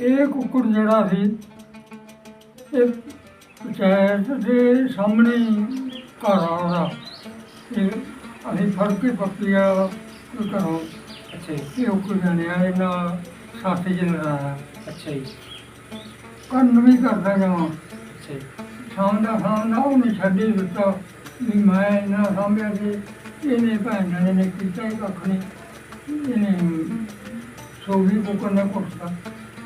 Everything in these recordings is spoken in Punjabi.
ਇਹ ਕੁੱਕੜ ਜਿਹੜਾ ਸੀ ਇਹ ਪੰਚਾਇਤ ਦੇ ਸਾਹਮਣੇ ਘਰ ਆਉਂਦਾ ਇਹ ਅਸੀਂ ਫੜ ਕੇ ਪੱਕੀ ਆ ਕੋਈ ਘਰੋਂ। ਅੱਛਾ ਜੀ। ਇਹ ਕੁੱਕੜ ਜਾਣਿਆ ਇਹਨਾਂ ਸਾਥੀ ਜਨ ਰਹਾ ਅੱਛਾ ਜੀ। ਕੰਨ ਵੀ ਕਰਦਾ ਜਾਵਾਂ ਅੱਛਾ ਜੀ। ਸ਼ਾਮ ਦਾ ਸ਼ਾਮ ਦਾ ਉਹਨੇ ਛੱਡੀ ਦਿੱਤਾ ਵੀ ਮੈਂ ਇਹਨਾਂ ਸਾਹਮਣੇ ਸੀ ਇਹਨੇ ਭੈਣ ਨੇ ਕੀਤਾ ਹੀ ਕੱਖ ਨਹੀਂ। ਇਹਨੇ ਸੋਭੀ ਕੁੱਕੜ ਨੇ ਕੁੱਟਦਾ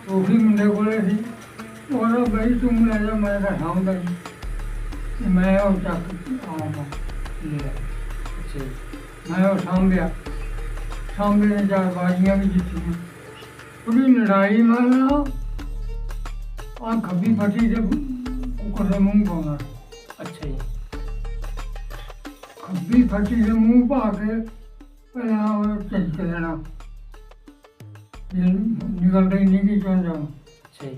ਸੋਭੀ ਮੁੰਡੇ ਕੋਲੇ ਸੀ। ਉਹਦਾ ਬਈ ਤੂੰ ਲੈ ਜਾ ਮੈਂ ਤਾਂ ਸਾਂਭਦਾ ਨਹੀਂ ਤੇ ਮੈਂ ਉਹ ਚੱਕ ਆਉਂਦਾ। ਲੈ ਅੱਛਾ ਮੈਂ ਉਹ ਸਾਂਭਿਆ। ਸਾਂਭੇ ਨੇ ਚਾਰ ਬਾਜੀਆਂ ਵੀ ਜਿੱਤੀਆਂ। ਉਹਦੀ ਲੜਾਈ ਨਾਲ ਆ ਖੱਬੀ ਫੱਟੀ ਤੇ ਕੁੱਕੜ ਦੇ ਮੂੰਹ ਪਾਉਣਾ ਅੱਛਾ ਜੀ। ਖੱਬੀ ਫੱਟੀ ਦੇ ਮੂੰਹ ਪਾ ਕੇ ਪਹਿਲਾਂ ਉਹ ਚੱਜ ਕੇ ਦੇਣਾ ਇਹ ਨਿਕਲ ਰਹੀ ਨਹੀਂ ਕਿ ਚੋਂ ਜਾਵਾਂ ਅੱਛਾ ਜੀ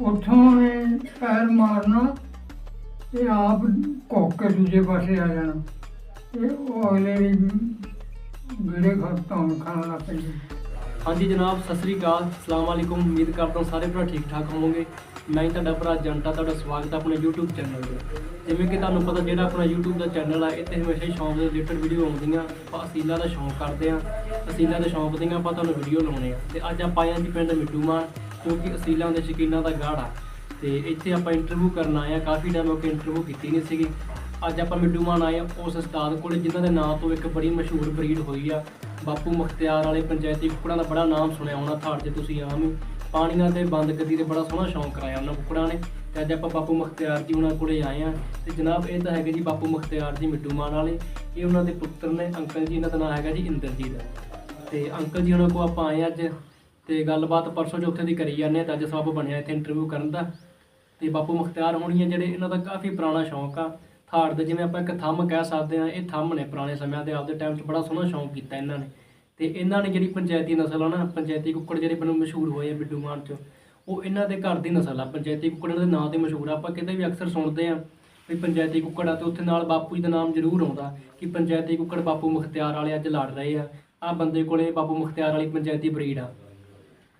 ਉੱਥੋਂ ਨੇ ਪੈਰ ਮਾਰਨਾ ਤੇ ਆਪ ਘੋਕ ਕੇ ਦੂਜੇ ਪਾਸੇ ਆ ਜਾਣਾ। ਤੇ ਉਹ ਅਗਲੇ ਦੀ ਗੇੜੇ ਖਤਮ ਖਾਣ ਲੱਗ ਪੈਂਦੇ। ਹਾਂਜੀ ਜਨਾਬ ਸਤਿ ਸ੍ਰੀ ਅਕਾਲ। ਅਸਲਾਮ ਵਾਲੇਕੁਮ ਉਮੀਦ ਕਰਦਾ ਹਾਂ ਸਾਰੇ ਭਰਾ ਠੀਕ ਠਾਕ ਹੋਵੋਗੇ। ਮੈਂ ਤੁਹਾਡਾ ਭਰਾ ਜੰਟਾ ਤੁਹਾਡਾ ਸਵਾਗਤ ਹੈ ਆਪਣੇ YouTube ਚੈਨਲ ਤੇ। ਜਿਵੇਂ ਕਿ ਤੁਹਾਨੂੰ ਪਤਾ ਜਿਹੜਾ ਆਪਣਾ YouTube ਦਾ ਚੈਨਲ ਆ, ਇੱਥੇ ਹਮੇਸ਼ਾ ਹੀ ਸ਼ੌਂਕ ਦੇ ਰਿਲੇਟਡ ਵੀਡੀਓ ਆਉਂਦੀਆਂ। ਆਪਾਂ ਅਸੀਲਾਂ ਦਾ ਸ਼ੌਂਕ ਕਰਦੇ ਆ ਅਸੀਲਾਂ ਦੇ ਸ਼ੌਂਕ ਦੀਆਂ ਆਪਾਂ ਤੁਹਾਨੂੰ ਵੀਡੀਓ ਲਾਉਣੇ ਆ। ਤੇ ਅੱਜ ਆਪਾਂ ਆਏ ਹਾਂ ਜੀ ਪਿੰਡ ਮਿੱਟੂਮਾਨ ਕਿਉਂਕਿ ਅਸੀਲਾਂ ਦੇ ਸ਼ੌਕੀਨਾਂ ਦਾ ਗਾੜ। ਆ ਤੇ ਇੱਥੇ ਆਪਾਂ ਇੰਟਰਵਿਊ ਕਰਨ ਆਏ ਆ ਕਾਫੀ ਟਾਈਮ ਹੋ ਕੇ ਇੰਟਰਵਿਊ ਕੀਤੀ ਨਹੀਂ ਸੀਗੀ। ਅੱਜ ਆਪਾਂ ਮਿੱਟੂਮਾਨ ਆਏ ਆ ਉਸ ਉਸਤਾਦ ਕੋਲ, ਜਿਨ੍ਹਾਂ ਦੇ ਨਾਂ ਤੋਂ ਇੱਕ ਬੜੀ ਮਸ਼ਹੂਰ ਬਰੀਡ ਹੋਈ ਆ। ਬਾਪੂ ਮੁਖਤਿਆਰ ਵਾਲੇ ਪੰਚਾਇਤੀ ਕੁੱਕੜਾਂ ਦਾ ਬੜਾ ਨਾਮ ਸੁਣਿਆ ਹੋਣਾ, ਥਾੜ 'ਚ ਤੁਸੀਂ ਆਮ ਹੀ। ਪਾਣੀਆਂ ਤੇ ਬੰਦ ਗੱਦੀ ਤੇ ਬੜਾ ਸੋਹਣਾ ਸ਼ੌਂਕ ਕਰਾਇਆ ਉਹਨਾਂ ਕੁੱਕੜਾਂ ਨੇ ਤੇ ਅੱਜ ਆਪਾਂ ਬਾਪੂ ਮੁਖਤਿਆਰ ਜੀ ਉਹਨਾਂ ਕੋਲੇ ਆਏ ਆ ਤੇ ਜਨਾਬ ਇਹ ਤਾਂ ਹੈਗੇ ਜੀ ਬਾਪੂ ਮੁਖਤਿਆਰ ਜੀ ਮਿੱਟੂ ਮਿੱਟੂਮਾਨ ਵਾਲੇ, ਇਹ ਉਹਨਾਂ ਦੇ ਪੁੱਤਰ ਨੇ, ਅੰਕਲ ਜੀ ਇਹਨਾਂ ਦਾ ਨਾਮ ਹੈਗਾ ਜੀ ਇੰਦਰਜੀਤ। ਤੇ ਅੰਕਲ ਜੀ ਉਹਨਾਂ ਕੋ ਆਪਾਂ ਆਏ ਅੱਜ ਤੇ ਗੱਲਬਾਤ ਪਰਸੋਂ ਜੋ ਉੱਥੇ ਦੀ ਕਰੀ ਜਾਂਦੇ ਆ ਤਾਂ ਅੱਜ ਸਭ ਬਣਿਆ ਇੱਥੇ ਇੰਟਰਵਿਊ ਕਰਨ ਦਾ। ਤੇ ਬਾਪੂ ਮੁਖਤਿਆਰ ਹੋਣੀ ਆ ਜਿਹੜੇ ਇਹਨਾਂ ਦਾ ਕਾਫੀ ਪੁਰਾਣਾ ਸ਼ੌਂਕ ਆ, ਥਾੜ ਦੇ ਜਿਵੇਂ ਆਪਾਂ ਇੱਕ ਥੰਮ ਕਹਿ ਸਕਦੇ ਆ ਇਹ ਥੰਮ ਨੇ ਪੁਰਾਣੇ ਸਮਿਆਂ ਦੇ, ਆਪਦੇ ਟਾਈਮ 'ਚ ਬੜਾ ਸੋਹਣਾ ਸ਼ੌਂਕ ਕੀਤਾ ਇਹਨਾਂ ਨੇ। ਤੇ ਇਹਨਾਂ ਨੇ ਜਿਹੜੀ ਪੰਚਾਇਤੀ ਨਸਲ ਆ ਨਾ, ਪੰਚਾਇਤੀ ਕੁੱਕੜ ਜਿਹੜੇ ਬਣ ਮਸ਼ਹੂਰ ਹੋਏ ਆ ਬਿੱਡੂ ਮਾਨ 'ਚ, ਉਹ ਇਹਨਾਂ ਦੇ ਘਰ ਦੀ ਨਸਲ ਆ। ਪੰਚਾਇਤੀ ਕੁੱਕੜ ਦੇ ਨਾਂ ਤੇ ਮਸ਼ਹੂਰ ਆ। ਆਪਾਂ ਕਿਤੇ ਵੀ ਅਕਸਰ ਸੁਣਦੇ ਆ ਵੀ ਪੰਚਾਇਤੀ ਕੁੱਕੜ ਆ ਤੇ ਉੱਥੇ ਨਾਲ ਬਾਪੂ ਜੀ ਦਾ ਨਾਮ ਜ਼ਰੂਰ ਆਉਂਦਾ ਕਿ ਪੰਚਾਇਤੀ ਕੁੱਕੜ ਬਾਪੂ ਮੁਖਤਿਆਰ ਵਾਲੇ ਅੱਜ ਲੜ ਰਹੇ ਆ। ਆ ਬੰਦੇ ਕੋਲੇ ਬਾਪੂ ਮੁਖਤਿਆਰ ਵਾਲੀ ਪੰਚਾਇਤੀ ਬਰੀਡ ਆ।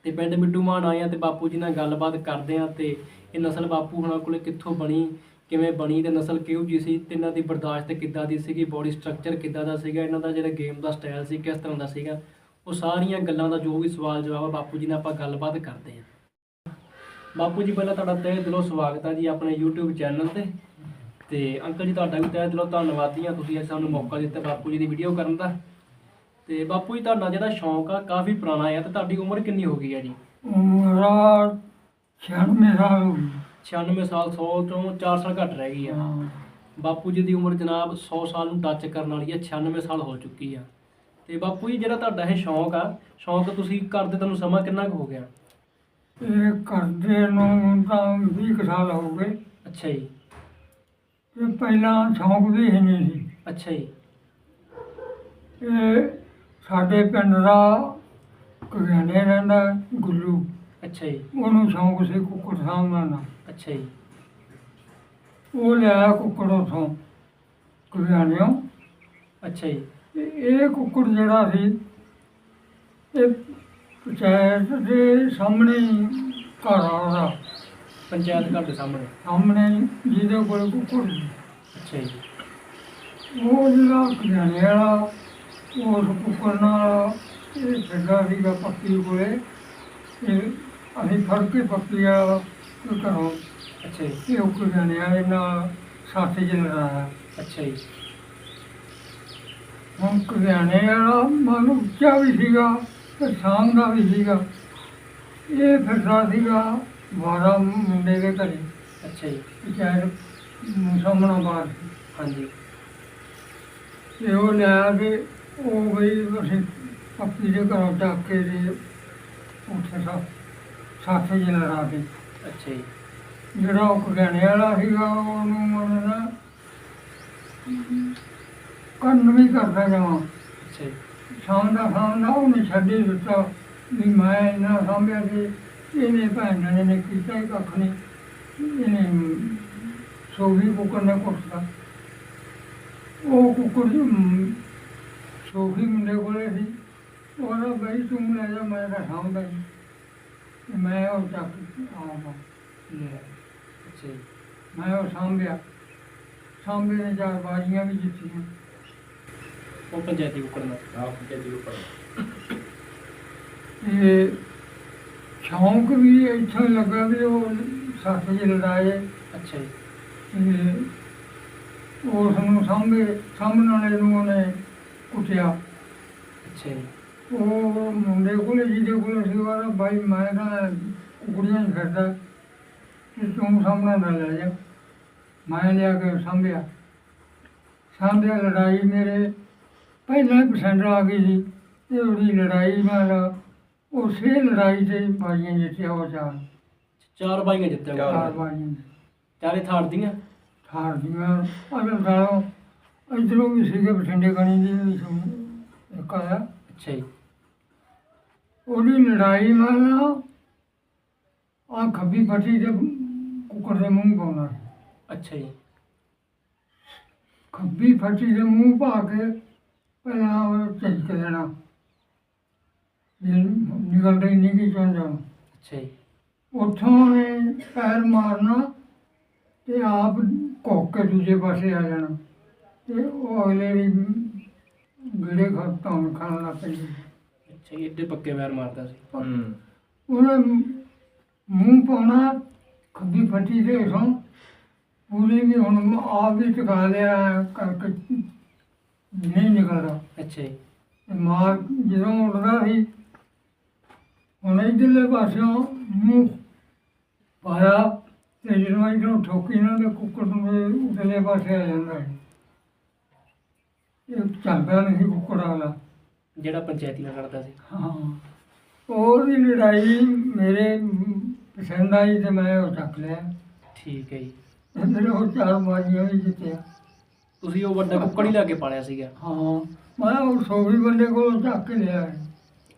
ਤੇ ਪਿੰਡ ਮਿੱਡੂਮਾਨ ਆਏ ਆ ਤੇ ਬਾਪੂ ਜੀ ਨਾਲ ਗੱਲਬਾਤ ਕਰਦੇ ਆ ਤੇ ਇਹ ਨਸਲ ਬਾਪੂ ਹੁਣਾਂ ਕੋਲੇ ਕਿੱਥੋਂ ਬਣੀ ਕਿਵੇਂ ਬਣੀ ਤੇ ਨਸਲ ਕਿਹੋ ਜੀ ਸੀ, ਤੇ ਇਹਨਾਂ ਦੀ ਬਰਦਾਸ਼ਤ ਕਿੱਦਾਂ ਦੀ ਸੀਗੀ ਬੋਡੀ ਸਟਰਕਚਰ ਕਿੱਦਾਂ ਦਾ ਸੀਗਾ, ਇਹਨਾਂ ਦਾ ਜਿਹੜਾ ਗੇਮ ਦਾ ਸਟਾਈਲ ਸੀ, ਕਿਸ ਤਰ੍ਹਾਂ ਦਾ ਸੀਗਾ, ਉਹ ਸਾਰੀਆਂ ਗੱਲਾਂ ਦਾ ਜੋ ਵੀ ਸਵਾਲ ਜਵਾਬ ਆ, ਬਾਪੂ ਜੀ ਨਾਲ ਆਪਾਂ ਗੱਲਬਾਤ ਕਰਦੇ ਹਾਂ। ਬਾਪੂ ਜੀ, ਪਹਿਲਾਂ ਤੁਹਾਡਾ ਤਹਿ ਦਿਲੋਂ ਸਵਾਗਤ ਹੈ ਜੀ ਆਪਣੇ YouTube ਚੈਨਲ ਤੇ। ਤੇ ਅੰਕਲ ਜੀ, ਤੁਹਾਡਾ ਵੀ ਤਹਿ ਦਿਲੋਂ ਧੰਨਵਾਦੀ ਆ, ਤੁਸੀਂ ਅੱਜ ਸਾਨੂੰ ਮੌਕਾ ਦਿੱਤਾ ਬਾਪੂ ਜੀ ਦੀ ਵੀਡੀਓ ਕਰਨ ਦਾ। ਤੇ ਬਾਪੂ ਜੀ, ਤੁਹਾਡਾ ਜਿਹੜਾ ਸ਼ੌਂਕ ਆ, ਕਾਫੀ ਪੁਰਾਣਾ ਆ, ਤੇ ਤੁਹਾਡੀ ਉਮਰ ਕਿੰਨੀ ਹੋ ਗਈ ਆ ਜੀ? ਉਮਰਾ 96 ਸਾਲ ਹੋ ਗਈ। 96 ਸਾਲ 100 ਚੋਂ 4 ਸਾਲ ਘੱਟ ਰਹਿ ਗਈ ਆ। ਬਾਪੂ ਜੀ ਦੀ ਉਮਰ ਜਨਾਬ 100 ਸਾਲ ਨੂੰ ਟੱਚ ਕਰਨ ਵਾਲੀ ਹੈ 96 ਸਾਲ ਹੋ ਚੁੱਕੀ ਆ। ਤੇ ਬਾਪੂ ਜੀ ਜਿਹੜਾ ਤੁਹਾਡਾ ਇਹ ਸ਼ੌਂਕ ਆ ਸ਼ੌਂਕ ਤੁਸੀਂ ਕਰਦੇ ਤੁਹਾਨੂੰ ਸਮਾਂ ਕਿੰਨਾ ਕੁ ਹੋ ਗਿਆ? ਇਹ ਕਰਦੇ ਨੂੰ ਤਾਂ 20 ਕੁ ਸਾਲ ਹੋ ਗਏ। ਅੱਛਾ ਜੀ। ਤੇ ਪਹਿਲਾਂ ਸ਼ੌਂਕ ਵੀ ਹੈ ਨਹੀਂ ਸੀ। ਅੱਛਾ ਜੀ। ਇਹ ਸਾਡੇ ਪਿੰਡ ਦਾ ਕੁਗਿਆਨੇ ਰਹਿੰਦਾ ਗੁੱਲੂ। ਅੱਛਾ ਜੀ। ਉਹਨੂੰ ਸ਼ੌਂਕ ਸੀ ਕੁੱਕੜ ਸਾਂਭਣਾ ਅੱਛਾ ਜੀ। ਉਹ ਲਿਆ ਕੁੱਕੜ ਉਥੋਂ ਕੁਗਿਆਨਿਓ ਅੱਛਾ ਜੀ। ਤੇ ਇਹ ਕੁੱਕੜ ਜਿਹੜਾ ਸੀ ਇਹ ਪੰਚਾਇਤ ਦੇ ਸਾਹਮਣੇ ਹੀ ਘਰ ਆਉਂਦਾ ਪੰਚਾਇਤ ਘਰ ਦੇ ਸਾਹਮਣੇ? ਸਾਹਮਣੇ ਜਿਹਦੇ ਕੋਲ ਕੁੱਕੜ ਸੀ। ਅੱਛਾ ਜੀ। ਉਹ ਜਿਹੜਾ ਕੁਗਿਆਨੇ ਵਾਲਾ ਉਸ ਕੁੱਕੜ ਨਾਲ ਇਹ ਫਿਰਦਾ ਸੀਗਾ ਪੱਕੀ ਕੋਲੇ। ਤੇ ਅਸੀਂ ਫੜ ਕੇ ਪੱਕੀ ਆ ਘਰੋਂ ਅੱਛਾ ਜੀ। ਇਹ ਨਾਲ ਸਾਥੀ ਜਨ ਰਹਾ ਅੱਛਾ ਜੀ। ਹੁਣ ਕੁਗਿਆਨੇ ਵਾਲਾ ਮਨ ਉੱਚਾ ਵੀ ਸੀਗਾ ਤੇ ਸਾਂਗ ਦਾ ਵੀ ਸੀਗਾ। ਇਹ ਫਿਰਦਾ ਸੀਗਾ ਬਾਰਾਂ ਮੁੰਡੇ ਦੇ ਘਰੇ। ਅੱਛਾ ਜੀ। ਵਿਚਾਰ ਮੁਸਲਮਾਨਾਂ ਬਾਦ ਹਾਂਜੀ। ਤੇ ਉਹ ਲਿਆ ਕੇ ਉਹ ਵੀ ਅਸੀਂ ਪੱਪੀ ਦੇ ਘਰੋਂ ਚੱਕ ਕੇ ਉੱਥੇ ਸਾਥੀ ਜਨ ਰਹਾ ਕੇ ਅੱਛਾ ਜੀ। ਜਿਹੜਾ ਉਹ ਕੁਗਿਆਨੇ ਵਾਲਾ ਸੀਗਾ ਉਹਨੂੰ ਮੰਨਣਾ ਕੰਨ ਵੀ ਕਰਦਾ ਜਾਵਾਂ। ਅੱਛਾ ਜੀ। ਸ਼ਾਮ ਦਾ ਸ਼ਾਮ ਦਾ ਉਹਨੇ ਛੱਡੀ ਦਿੱਤਾ ਵੀ ਮੈਂ ਇਹਨਾਂ ਸਾਂਭਿਆ ਕਿ ਇਹਨੇ ਭੈਣ ਜਾਣੇ ਨੇ ਕੀਤਾ ਹੀ ਕੱਖ ਨਹੀਂ। ਇਹਨੇ ਸੋਭੀ ਕੁੱਕੜ ਨੇ ਕੁੱਟਦਾ ਉਹ ਕੁੱਕੜ ਅਮ, ਸੋਭੀ ਮੁੰਡੇ ਕੋਲੇ ਸੀ। ਉਹਦਾ ਬਈ ਤੂੰ ਲੈ ਜਾ ਮੈਂ ਤਾਂ ਤੇ ਮੈਂ ਉਹ ਚੱਕ ਆਉਂਦਾ ਲਿਆ ਅੱਛਾ ਜੀ। ਮੈਂ ਉਹ ਸਾਂਭਿਆ। ਸਾਂਭੇ ਨੇ ਚਾਰ ਬਾਜੀਆਂ ਵੀ ਜਿੱਤੀਆਂ। ਉਹ ਪੰਚਾਇਤੀ ਕੁੱਕੜ ਨਾਲ ਆਪ ਕੇ ਜੀ ਉੱਪਰ ਤੇ ਸ਼ੌਂਕ ਵੀ ਇੱਥੋਂ ਲੱਗਾ ਵੀ ਉਹ ਸੱਤ ਜੀ ਲੜਾਏ। ਅੱਛਾ ਜੀ। ਤੇ ਉਸ ਨੂੰ ਸਾਂਭੇ ਸਾਹਮਣੇ ਵਾਲੇ ਨੂੰ ਉਹਨੇ ਕੁੱਟਿਆ। ਅੱਛਾ ਜੀ। ਉਹ ਮੁੰਡੇ ਕੋਲੇ ਜਿਹਦੇ ਕੋਲੇ ਸੀ ਉਹ ਬਾਈ ਮੈਂ ਤਾਂ ਕੁੜੀਆਂ ਹੀ ਫਿਰਦਾ। ਤੇ ਤੂੰ ਸਾਹਮਣੇ ਨਾ ਲੈ ਜਾ। ਮੈਂ ਲਿਆ ਕੇ ਸਾਂਭਿਆ। ਸਾਂਭਿਆ ਲੜਾਈ ਮੇਰੇ ਪਹਿਲਾਂ ਹੀ ਪਸੰਦ ਆ ਗਈ ਸੀ। ਤੇ ਉਹਦੀ ਲੜਾਈ ਨਾਲ ਉਸੇ ਲੜਾਈ ਤੇ ਬਾਜੀਆਂ ਜਿੱਤਿਆ ਉਹ ਚਾਰ। ਚਾਰ ਬਾਈਆਂ ਜਿੱਤਿਆ ਚਾਰ। ਬਾਜੀਆਂ ਚਾਰੇ ਥਾੜ ਦੀਆਂ? ਹਾਰ ਦੀਆਂ ਅਗਰ ਸਾਲੋਂ ਇੱਧਰੋਂ ਵੀ ਸੀਗੇ ਬਠਿੰਡੇ ਗਣੀ ਦੀ ਵੀ ਸੀ ਇੱਕ ਆਇਆ ਅੱਛਾ ਜੀ। ਉਹਦੀ ਲੜਾਈ ਨਾਲ ਨਾ ਆ ਖੱਬੀ ਫੱਟੀ ਤੇ ਕੁੱਕੜ ਦੇ ਮੂੰਹ ਪਾਉਣਾ ਅੱਛਾ ਜੀ। ਖੱਬੀ ਫੱਟੀ ਦੇ ਮੂੰਹ ਪਾ ਕੇ ਪਹਿਲਾਂ ਉਹ ਝਿਜਕ ਦੇਣਾ। ਨਿਕਲ ਰਹੀ ਨਹੀਂ ਕਿ ਚੋਂ ਜਾਣਾ ਅੱਛਾ ਜੀ। ਉੱਥੋਂ ਨੇ ਪੈਰ ਮਾਰਨਾ ਤੇ ਆਪ ਘੋਕ ਕੇ ਦੂਜੇ ਪਾਸੇ ਆ ਜਾਣਾ। ਤੇ ਉਹ ਅਗਲੇ ਦੀ ਗੜੇ ਖਤੋਂ ਖਾਣ ਲੱਗ ਪੈਂਦੀ ਅੱਛਾ ਜੀ ਏਡੇ ਪੱਕੇ ਵੈਰ ਮਾਰਦਾ ਸੀ। ਹੂੰ। ਉਹਨੇ ਮੂੰਹ ਪਾਉਣਾ ਖੱਬੀ ਫੱਟੀ ਦੇ ਇਸੋਂ ਪੂਰੀ ਵੀ ਹੁਣ ਆਪ ਵੀ ਟਿਕਾ ਲਿਆ ਕਰਕੇ ਨਹੀਂ ਨਿਕਲਦਾ। ਅੱਛਾ ਜੀ। ਤੇ ਮਾਰ ਜਦੋਂ ਉੱਡਦਾ ਸੀ ਹੁਣ ਇੱਧਰਲੇ ਪਾਸਿਓਂ ਮੂੰਹ ਪਾਇਆ ਤੇ ਜਦੋਂ ਇੱਧਰੋਂ ਠੋਕੀ ਨਾ ਤੇ ਕੁੱਕੜ ਨੂੰ ਇਹ ਪਾਸੇ ਆ ਜਾਂਦਾ ਸੀ। ਇਹ ਚੱਲਦਾ ਨਹੀਂ ਸੀ ਕੁੱਕੜ ਵਾਲਾ। ਜਿਹੜਾ ਪੰਚਾਇਤੀ ਨਾਲ ਕਰਦਾ ਸੀ। ਹਾਂ। ਉਹਦੀ ਲੜਾਈ ਮੇਰੇ ਪਸੰਦ ਆਈ ਤੇ ਮੈਂ ਉਹ ਚੱਕ ਲਿਆ। ਠੀਕ ਹੈ ਜੀ। ਫਿਰ ਉਹ ਚਾਰ ਬਾਜੀਆਂ ਵੀ ਜਿੱਤਿਆ। ਤੁਸੀਂ ਉਹ ਵੱਡਾ ਕੁੱਕੜ ਹੀ ਲਾ ਕੇ ਪਾਲਿਆ ਸੀਗਾ। ਹਾਂ। ਮੈਂ ਉਹ ਸੋਵੀ ਬੰਦੇ ਕੋਲੋਂ ਚੱਕ ਕੇ ਲਿਆ।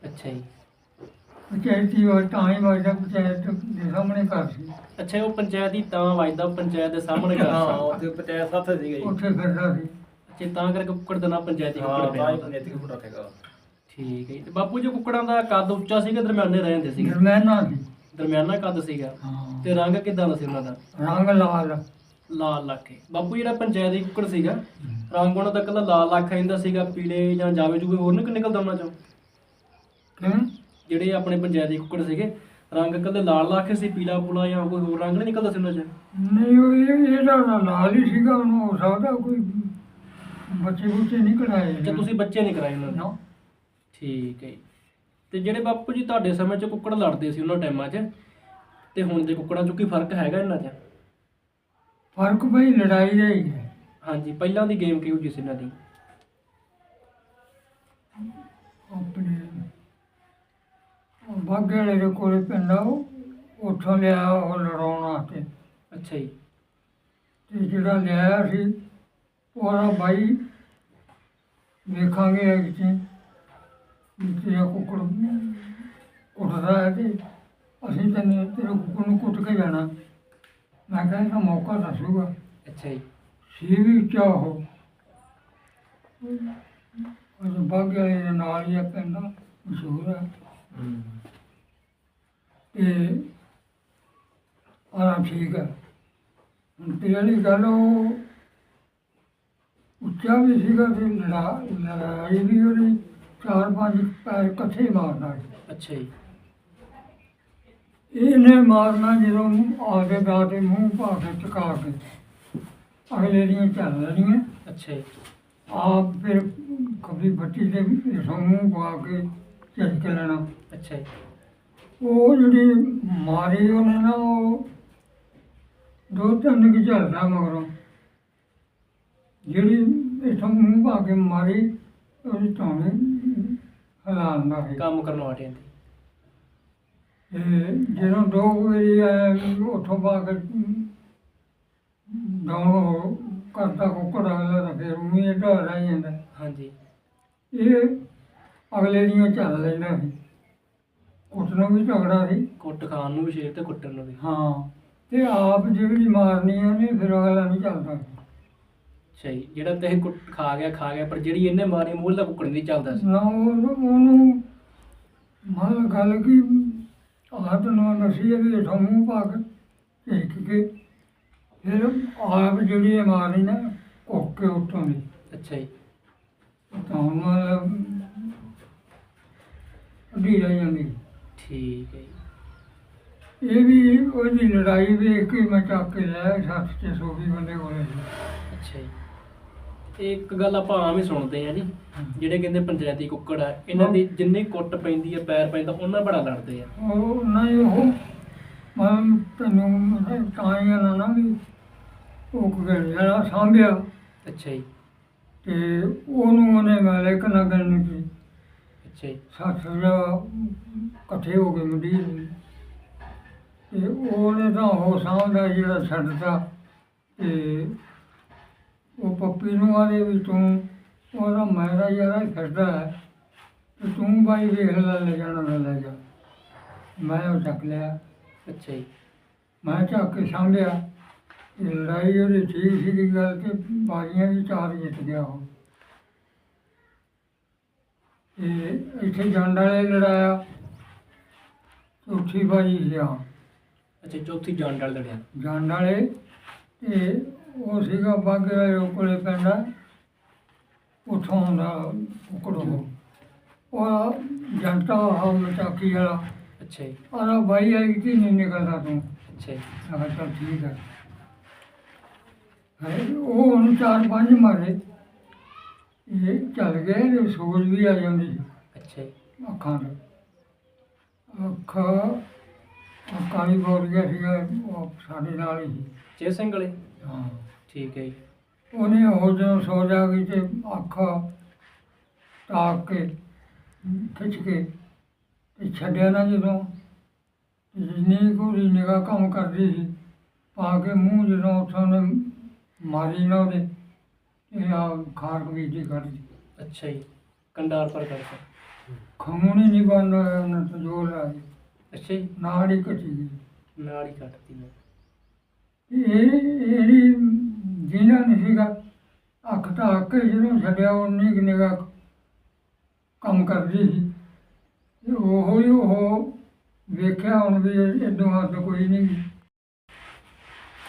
ਅੱਛਾ ਜੀ। ਪੰਚਾਇਤੀ ਉਹ ਤਾਂ ਹੀ ਵਜਦਾ ਪੰਚਾਇਤ ਦੇ ਸਾਹਮਣੇ ਘਰ ਸੀ। ਅੱਛਾ ਉਹ ਪੰਚਾਇਤੀ ਤਾਂ ਵੱਜਦਾ ਪੰਚਾਇਤ ਦੇ ਸਾਹਮਣੇ ਹਾਂ ਕਰ ਉੱਥੇ ਪੰਚਾਇਤ ਸਾਥ ਸੀਗਾ ਜੀ। ਉੱਥੇ ਫਿਰਦਾ ਸੀ। ਅੱਛਾ ਤਾਂ ਕਰਕੇ ਕੁੱਕੜ ਦਾ ਨਾਂ ਪੰਚਾਇਤੀ ਹਾਂ ਕੁੱਕੜ ਪਿਆ ਤਾਂ ਹੀ ਪੰਚਾਇਤੀ ਕੁੱਕੜ ਰੱਖੇਗਾ। ਠੀਕ ਹੈ ਜੀ। ਤੇ ਬਾਪੂ ਜੀ ਕੁੱਕੜਾਂ ਦਾ ਕੱਦ ਉੱਚਾ ਸੀਗਾ ਦਰਮਿਆਨੇ ਰਹਿੰਦੇ ਸੀਗੇ? ਦਰਮਿਆਨਾ ਸੀ ਦਰਮਿਆਨਾ ਕੱਦ ਸੀਗਾ। ਹਾਂ। ਤੇ ਰੰਗ ਕਿਦਾਂ ਦਾ ਸੀ ਉਹਨਾਂ ਦਾ? ਰੰਗ ਲਾਲ। ਲਾਲ ਲੱਖੇ ਬਾਪੂ ਜਿਹੜਾ ਪੰਚਾਇਤੀ ਕੁੱਕੜ ਸੀਗਾ ਰੰਗ ਉਹਨਾਂ ਦਾ ਕੱਲਾ ਲਾਲ ਲੱਖ ਆਇੰਦਾ ਸੀਗਾ ਪੀਲੇ ਜਾਂ ਜਾਵੇ ਜੂਵੇ ਹੋਰ ਨਹੀਂ ਨਿਕਲਦਾ ਉਹਨਾਂ ਚੋਂ? ਕਿਵੇਂ ਜਿਹੜੇ ਆਪਣੇ ਪੰਚਾਇਤੀ ਕੁੱਕੜ ਸੀਗੇ ਰੰਗ ਕੱਲੇ ਲਾਲ ਲੱਖ ਸੀ ਪੀਲਾ ਪੂਲਾ ਜਾਂ ਕੋਈ ਹੋਰ ਰੰਗ ਨਹੀਂ ਨਿਕਲਦਾ ਸੀ ਉਹਨਾਂ ਚ? ਨਹੀਂ ਉਹ ਇਹ ਇਹਦਾ ਤਾਂ ਲਾਲ ਹੀ ਸੀਗਾ ਉਹਨੂੰ ਹੋ ਸਕਦਾ ਕੋਈ ਬੱਚੇ ਬੁੱਚੇ ਨਹੀਂ ਕਢਾਏ ਅੱਛਾ ਤੁਸੀਂ ਬੱਚੇ ਨਹੀਂ ਕਰਾਏ ਉਹਨਾਂ ਨਾ। ਠੀਕ ਹੈ ਜੀ। ਤੇ ਜਿਹੜੇ ਬਾਪੂ ਜੀ ਤੁਹਾਡੇ ਸਮੇਂ 'ਚ ਕੁੱਕੜ ਲੜਦੇ ਸੀ ਉਹਨਾਂ ਟਾਈਮਾਂ 'ਚ? ਤੇ ਹੁਣ ਦੇ ਕੁੱਕੜਾਂ 'ਚ ਕੀ ਫ਼ਰਕ ਹੈਗਾ ਇਹਨਾਂ 'ਚ? ਫ਼ਰਕ ਭਾਈ ਲੜਾਈ ਦਾ ਹੀ ਹੈ। ਹਾਂਜੀ ਪਹਿਲਾਂ ਦੀ ਗੇਮ ਕਿਹੋ ਜਿਹੀ ਸੀ ਇਹਨਾਂ ਦੀ? ਆਪਣੇ ਉਹ ਬਾਗੇ ਵਾਲੇ ਦੇ ਕੋਲੇ ਪਿੰਡ ਆ ਉਹ ਉੱਥੋਂ ਲਿਆ ਉਹ ਲੜਾਉਣ ਵਾਸਤੇ। ਅੱਛਾ ਜੀ। ਤੇ ਜਿਹੜਾ ਲਿਆਇਆ ਸੀ ਉਹਦਾ ਬਾਈ ਵੇਖਾਂਗੇ ਕਿ ਤੇਰਾ ਕੁੱਕੜ ਉੱਠਦਾ ਹੈ ਤੇ ਅਸੀਂ ਤੈਨੂੰ ਤੇਰੇ ਕੁੱਕੜ ਨੂੰ ਕੁੱਟ ਕੇ ਜਾਣਾ। ਮੈਂ ਕਹਿੰਦਾ ਮੌਕਾ ਦੱਸੂਗਾ। ਅੱਛਾ ਜੀ। ਸੀ ਵੀ ਉੱਚਾ ਉਹ। ਉਹ ਬਾਗੇ ਵਾਲੇ ਦੇ ਨਾਲ ਹੀ ਆ ਪਿੰਡ ਮਸ਼ਹੂਰ ਹੈ। ਤੇ ਆ ਠੀਕ ਹੈ ਹੁਣ ਤੇਰੀ ਗੱਲ ਉਹ ਉੱਚਾ ਵੀ ਸੀਗਾ ਤੇ ਲੜਾ ਲੜਾਈ ਵੀ ਉਹਦੀ ਚਾਰ ਪੰਜ ਪੈਰ ਇਕੱਠੇ ਮਾਰਦਾ ਸੀ। ਅੱਛਾ ਜੀ। ਇਹਨੇ ਮਾਰਨਾ ਜਦੋਂ ਆਗੇ ਦਾ ਤੇ ਮੂੰਹ ਪਾ ਕੇ ਟਿਕਾ ਕੇ ਅਗਲੇ ਦੀਆਂ ਚੱਲ ਲੈਣੀਆਂ ਅੱਛਾ ਜੀ। ਆਪ ਫਿਰ ਕभी ਬੱਟੀ ਦੇ ਇਸੋਂ ਮੂੰਹ ਪਾ ਕੇ ਝਟਕ ਲੈਣਾ। ਅੱਛਾ ਜੀ। ਉਹ ਜਿਹੜੀ ਮਾਰੀ ਉਹਨੇ ਨਾ ਉਹ ਦੋ ਤਿੰਨ ਕਿ ਝਲਦਾ ਮਗਰੋਂ ਜਿਹੜੀ ਇਥੋਂ ਮੂੰਹ ਪਾ ਕੇ ਮਾਰੀ ਉਹਦੀ ਟੌਣੇ ਹਲਾਉਂਦਾ ਹੈ ਕੰਮ ਕਰਨ ਵਾਟਿਆਂ ਦੀ ਤੇ ਜਦੋਂ ਦੋ ਵਾਰੀ ਆਇਆ ਉੱਥੋਂ ਪਾ ਕੇ ਡਾਉਣ ਕਰਦਾ ਕੁੱਕੜ ਅਗਲਾ ਤਾਂ ਫਿਰ ਇਹ ਢਾਲ ਰਹਿ ਜਾਂਦਾ। ਹਾਂਜੀ। ਇਹ ਅਗਲੇ ਦੀਆਂ ਚੱਲ ਲੈਂਦਾ ਸੀ। ਕੁੱਟਣਾ ਵੀ ਝਗੜਾ ਸੀ। ਕੁੱਟ ਖਾਣ ਨੂੰ ਵੀ ਸ਼ੇਰ ਤੇ ਕੁੱਟਣ ਨੂੰ ਵੀ। ਹਾਂ। ਤੇ ਆਪ ਜਿਹੜੀ ਮਾਰਨੀ ਉਹਨੇ ਫਿਰ ਅਗਲਾ ਨਹੀਂ ਚੱਲਦਾ ਅੱਛਾ ਜੀ ਜਿਹੜਾ ਤੇ ਇਹ ਕੁੱਟ ਖਾ ਗਿਆ ਖਾ ਗਿਆ ਪਰ ਜਿਹੜੀ ਇਹਨੇ ਮਾਰੀ ਮੂਲ ਦਾ ਕੁੱਕੜ ਨਹੀਂ ਚੱਲਦਾ ਸੀ। ਨਾ ਉਹ- ਉਹਨੂੰ ਮਨ ਗੱਲ ਕੀ ਆਪ ਨੂੰ ਨਸੀ ਵੀ ਹੇਠੋਂ ਮੂੰਹ ਪਾ ਕੇ ਝਿਕ ਕੇ ਫਿਰ ਆਪ ਜਿਹੜੀ ਇਹ ਮਾਰੀ ਨਾ ਕੁੱਕ ਕੇ ਉੱਤੋਂ ਦੀ। ਅੱਛਾ ਜੀ। ਤਾਂ ਉਹਨਾਂ ਅੱਡੀ ਰਹੀ ਜਾਂਦੀ ਠੀਕ ਹੈ ਜੀ। ਇਹ ਵੀ ਉਹਦੀ ਲੜਾਈ ਵੇਖ ਕੇ ਮੈਂ ਚੱਕ ਕੇ ਲਿਆ ਸੱਤ ਤੇ ਸੌ ਵੀ ਬੰਦੇ ਕੋਲੇ। ਸੀ ਅੱਛਾ ਜੀ। ਇਹ ਇੱਕ ਗੱਲ ਆਪਾਂ ਆਮ ਹੀ ਸੁਣਦੇ ਆ ਜੀ ਜਿਹੜੇ ਕਹਿੰਦੇ ਪੰਚਾਇਤੀ ਕੁੱਕੜ ਆ ਇਹਨਾਂ ਦੀ ਜਿੰਨੀ ਕੁੱਟ ਪੈਂਦੀ ਹੈ ਪੈਰ ਪੈਂਦਾ ਉਹਨਾਂ ਬੜਾ ਲੜਦੇ ਆ। ਉਹ ਨਹੀਂ ਉਹ ਮੈਂ ਤੈਨੂੰ ਤਾਂ ਹੀ ਨਾ ਨਾ ਵੀ ਉਹ ਸਾਂਭਿਆ। ਅੱਛਾ ਜੀ। ਤੇ ਉਹਨੂੰ ਉਹਨੇ ਮਾਲਕ ਨਾ ਕਰਨੀ ਸੀ ਅੱਛਾ ਜੀ। ਸੱਤ ਹਜ਼ਾਰ ਇਕੱਠੇ ਹੋ ਗਏ। ਤੇ ਉਹਨੇ ਤਾਂ ਉਹ ਸਾਂਭਦਾ ਜਿਹੜਾ ਛੱਡਦਾ ਤੇ ਉਹ ਪੱਪੀ ਨੂੰ ਆਦੇ ਵੀ ਤੂੰ ਉਹਦਾ ਮੇਰਾ ਯਾਰਾ ਫਿਰਦਾ ਹੈ ਤੇ ਤੂੰ ਬਾਈ ਵੇਖ ਲੈ ਲੈ ਜਾਣਾ ਨਾ ਲੈ ਜਾ। ਮੈਂ ਉਹ ਚੱਕ ਲਿਆ। ਅੱਛਾ ਜੀ। ਮੈਂ ਚੱਕ ਕੇ ਸਾਂਭਿਆ। ਤੇ ਲੜਾਈ ਉਹਦੀ ਠੀਕ ਸੀਗੀ ਗੱਲ ਕਿ ਬਾਜ਼ੀਆਂ ਵੀ ਚਾਰ ਜਿੱਤ ਗਿਆ ਉਹ। ਤੇ ਇੱਥੇ ਜੰਡ ਵਾਲੇ ਲੜਾਇਆ। ਚੌਥੀ ਬਾਜੀ ਸੀ ਆ ਅੱਛਾ ਚੌਥੀ ਜਾਣ ਡਲ ਲੜਿਆ। ਜੰਡ ਵਾਲੇ ਤੇ ਉਹ ਸੀਗਾ ਬਾਗੇ ਵਾਲੇ ਕੋਲੇ ਪੈਂਦਾ ਉੱਥੋਂ ਦਾ ਕੁਕੜੋ ਉਹ। ਜਨਤਾ ਹਾਲ ਮਚਾਕੀ ਵਾਲਾ। ਅੱਛਾ ਜੀ। ਆਰਾ ਬਾਈ ਆਈ ਕਿ ਨਹੀਂ ਨਿਕਲਦਾ ਤੂੰ। ਅੱਛਾ ਜੀ। ਚੱਲ ਠੀਕ ਹੈ ਹੈ ਉਹ ਉਹਨੂੰ ਚਾਰ ਪੰਜ ਮਾਰੇ। ਇਹ ਚੱਲ ਗਏ ਤੇ ਸੋਜ ਵੀ ਆ ਜਾਂਦੀ। ਅੱਛਾ ਜੀ। ਅੱਖਾਂ ਤੇ। ਅੱਖ ਹੀ ਬੋਲ ਗਿਆ ਸੀਗਾ ਉਹ ਸਾਡੇ ਨਾਲ ਹੀ। ਚੇ ਸਿੰਘ ਵਾਲੇ? ਹਾਂ। ਠੀਕ ਹੈ ਜੀ। ਉਹਨੇ ਉਹ ਜਦੋਂ ਸੋ ਜਾ ਗਈ ਤੇ ਅੱਖ ਤਾਕ ਕੇ ਖਿੱਚ ਕੇ ਤੇ ਛੱਡਿਆ ਨਾ ਜਦੋਂ। ਜਿੰਨੀ ਕੋਈ ਨਿਗਾਹ ਕੰਮ ਕਰਦੀ ਸੀ ਪਾ ਕੇ ਮੂੰਹ ਜਦੋਂ ਉੱਥੋਂ ਨੇ ਮਾਰੀ ਨਾ ਉਹਦੇ ਇਹ ਆ ਖਾਰਕ ਵੀ ਦੀ ਕਰਦੀ ਅੱਛਾ ਜੀ ਕੰਡਾਰ ਪਰ ਕਰਤਾ ਖਮੂਣੀ ਨਹੀਂ ਬੰਦ ਹੋਇਆ ਉਹਨਾਂ ਤੋਂ ਜੋਰ ਲਾਈ ਅੱਛਾ ਜੀ। ਹੀ ਕੱਟੀ ਗਈ। ਨਾਲ ਹੀ ਕੱਟਤੀ ਮੈਂ ਇਹ ਇਹਦੀ ਜਿਨਾ ਨਹੀਂ ਸੀਗਾ ਅੱਖ ਤਾਂ ਅੱਖ ਹੀ ਜਦੋਂ ਛੱਡਿਆ ਉਨੀ ਕੁ ਨਿਗਾਹ ਕੰਮ ਕਰਦੀ ਸੀ। ਤੇ ਉਹ ਹੀ ਉਹ ਵੇਖਿਆ ਹੁਣ ਵੀ ਇਦੋਂ ਹੱਦ ਕੋਈ ਨਹੀਂ ਗੀ।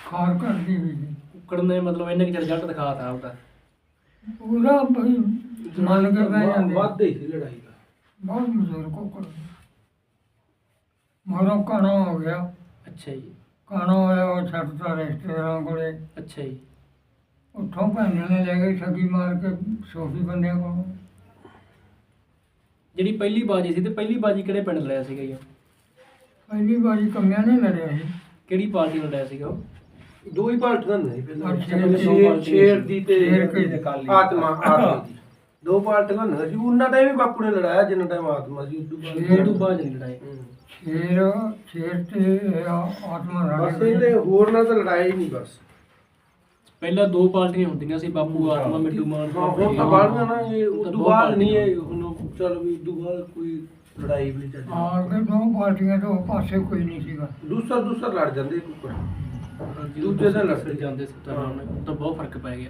ਖਾਰ ਕਰਦੀ ਵੀ ਸੀ। ਕੁੱਕੜ ਨੇ ਮਤਲਬ ਇਹਨੇ ਕਿ ਚਿਰ ਜੱਟ ਦਿਖਾਤਾ ਉਹਦਾ ਉਹਦਾ ਬਈ ਮੰਨ ਕੇ ਬਹਿ ਜਾਂਦੇ। ਵਾਧੇ ਸੀ ਲੜਾਈ ਦਾ ਬਹੁਤ ਮਜ਼ਦੂਰ ਕੋਕੜ। ਮਰੋਂ ਕਾਣਾ ਹੋ ਗਿਆ। ਅੱਛਾ ਜੀ। ਕਾਣਾ ਹੋਇਆ ਉਹ ਛੱਡਤਾ ਰਿਸ਼ਤੇਦਾਰਾਂ ਕੋਲੇ। ਅੱਛਾ ਜੀ। ਉੱਥੋਂ ਭੈਣ ਨੇ ਲੈ ਗਏ ਠੱਗੀ ਮਾਰ ਕੇ ਸੋਫੀ ਬੰਦਿਆਂ ਕੋਲੋਂ। ਜਿਹੜੀ ਪਹਿਲੀ ਬਾਜੀ ਸੀ ਤੇ ਪਹਿਲੀ ਬਾਜੀ ਕਿਹੜੇ ਪਿੰਡ ਲੜਿਆ ਸੀਗਾ ਜੀ? ਉਹ? ਪਹਿਲੀ ਵਾਰੀ ਕੰਮਿਆਂ ਨੇ ਲੜਿਆ ਸੀ। ਕਿਹੜੀ ਪਾਰਟੀ ਨਾਲ ਲੜਿਆ ਸੀਗਾ ਉਹ? ਦੋ ਹੀ ਪਾਰਟੀਆਂ ਨੇ ਪਹਿਲਾਂ। ਅੱਛਾ, ਸ਼ੇਰ- ਦੀ ਤੇ ਸ਼ੇਰ ਕੀ? ਆਤਮਾ ਆਤਮਾ ਦੀ। ਦੋ ਪਾਰਟੀਆਂ ਨੇ ਸੀ ਉਹਨਾਂ ਟਾਈਮ ਵੀ ਬਾਪੂ ਨੇ ਲੜਾਇਆ ਜਿੰਨਾ ਟਾਈਮ ਆਤਮਾ ਸੀ। ਉਦੋਂ ਬਾਅਦ ਸ਼ੇਰ- ਉਦੋਂ ਬਾਅਦ ਨਹੀਂ ਲੜਾਏ। ਹੂੰ। ਸ਼ੇਰ ਸ਼ੇਰ ਤੇ ਇਹ ਆ- ਆਤਮਾ ਬਸ ਰਾਣੀ ਇਹਨੇ ਹੋਰ ਨਾਲ ਤਾਂ ਹੀ ਨਹੀਂ ਬਸ। ਪਹਿਲਾਂ ਦੋ ਪਾਰਟੀਆਂ ਹੁੰਦੀਆਂ ਸੀ ਬਾਪੂ ਆਤਮਾ ਮਿੱਟੂ ਮਾਨ ਹਾਂ ਹੁਣ ਤਾਂ ਬਾਅਦ ਨਾ ਇਹ ਉਦੋਂ ਬਾਅਦ ਨਹੀਂ ਇਹ ਹੁਣ ਚਲ ਵੀ ਉਦੋਂ ਬਾਅਦ ਕੋਈ ਲੜਾਈ ਵੀ ਨਹੀਂ ਚੱਲਦੀ ਆ ਕੇ ਦੋ ਪਾਰਟੀਆਂ ਤੋਂ ਪਾਸੇ ਕੋਈ ਨਹੀਂ ਸੀਗਾ। ਦੂਸਰਾ ਦੂਸਰਾ ਲੜ ਜਾਂਦੇ ਕੁੱਕੜ ਦੂਜੇ ਦੂਜੇ ਦਾ ਲੜ ਜਾਂਦੇ ਸੀ ਤਾਂ ਉਹਨਾਂ ਨਾਲ, ਤਾਂ ਬਹੁਤ ਫ਼ਰਕ ਪੈ ਗਿਆ।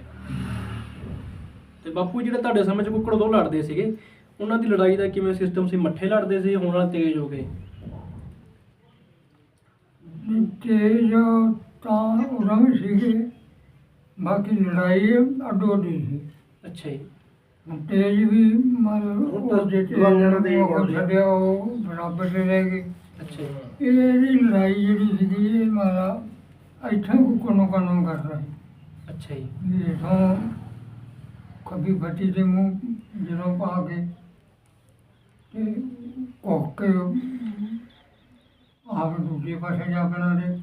ਤੇ ਬਾਪੂ ਜਿਹੜੇ ਤੁਹਾਡੇ ਸਮੇਂ ਚ ਕੁੱਕੜ ਦੋ ਲੜਦੇ ਸੀਗੇ ਉਹਨਾਂ ਦੀ ਲੜਾਈ ਦਾ ਕਿਵੇਂ ਸਿਸਟਮ ਸੀ? ਮੱਠੇ ਲੜਦੇ ਸੀ ਹੁਣ ਨਾਲ ਤੇਜ਼ ਹੋ ਗਏ? ਤੇਜ ਤਾਂ ਉਹਨਾਂ ਵੀ ਸੀਗੇ। ਬਾਕੀ ਲੜਾਈ ਅੱਡੋ ਅੱਡੀ ਸੀ। ਅੱਛਾ ਜੀ। ਹੁਣ ਤੇਜ ਵੀ ਤਾਂ ਉਹ ਜੇ ਦਵਾਈਆਂ ਦੇ। ਛੱਡਿਆ ਉਹ ਬਰਾਬਰ ਦੇ ਰਹਿ ਗਏ। ਅੱਛਾ ਇਹ ਇਹਦੀ ਲੜਾਈ ਜਿਹੜੀ ਸੀਗੀ ਇਹ ਮਾਰਾ ਇੱਥੇ ਕੁੱਕੜ ਨੂੰ ਕਾਨੂੰਨ ਕਰਦਾ ਸੀ। ਅੱਛਾ ਜੀ। ਇਥੋਂ ਖੱਬੀ ਫੱਟੀ ਦੇ ਮੂੰਹ ਜਦੋਂ ਪਾ ਕੇ ਤੇ ਕੋਕ ਕੇ ਆਪ ਦੂਜੇ ਪਾਸੇ ਜਾ ਦੇ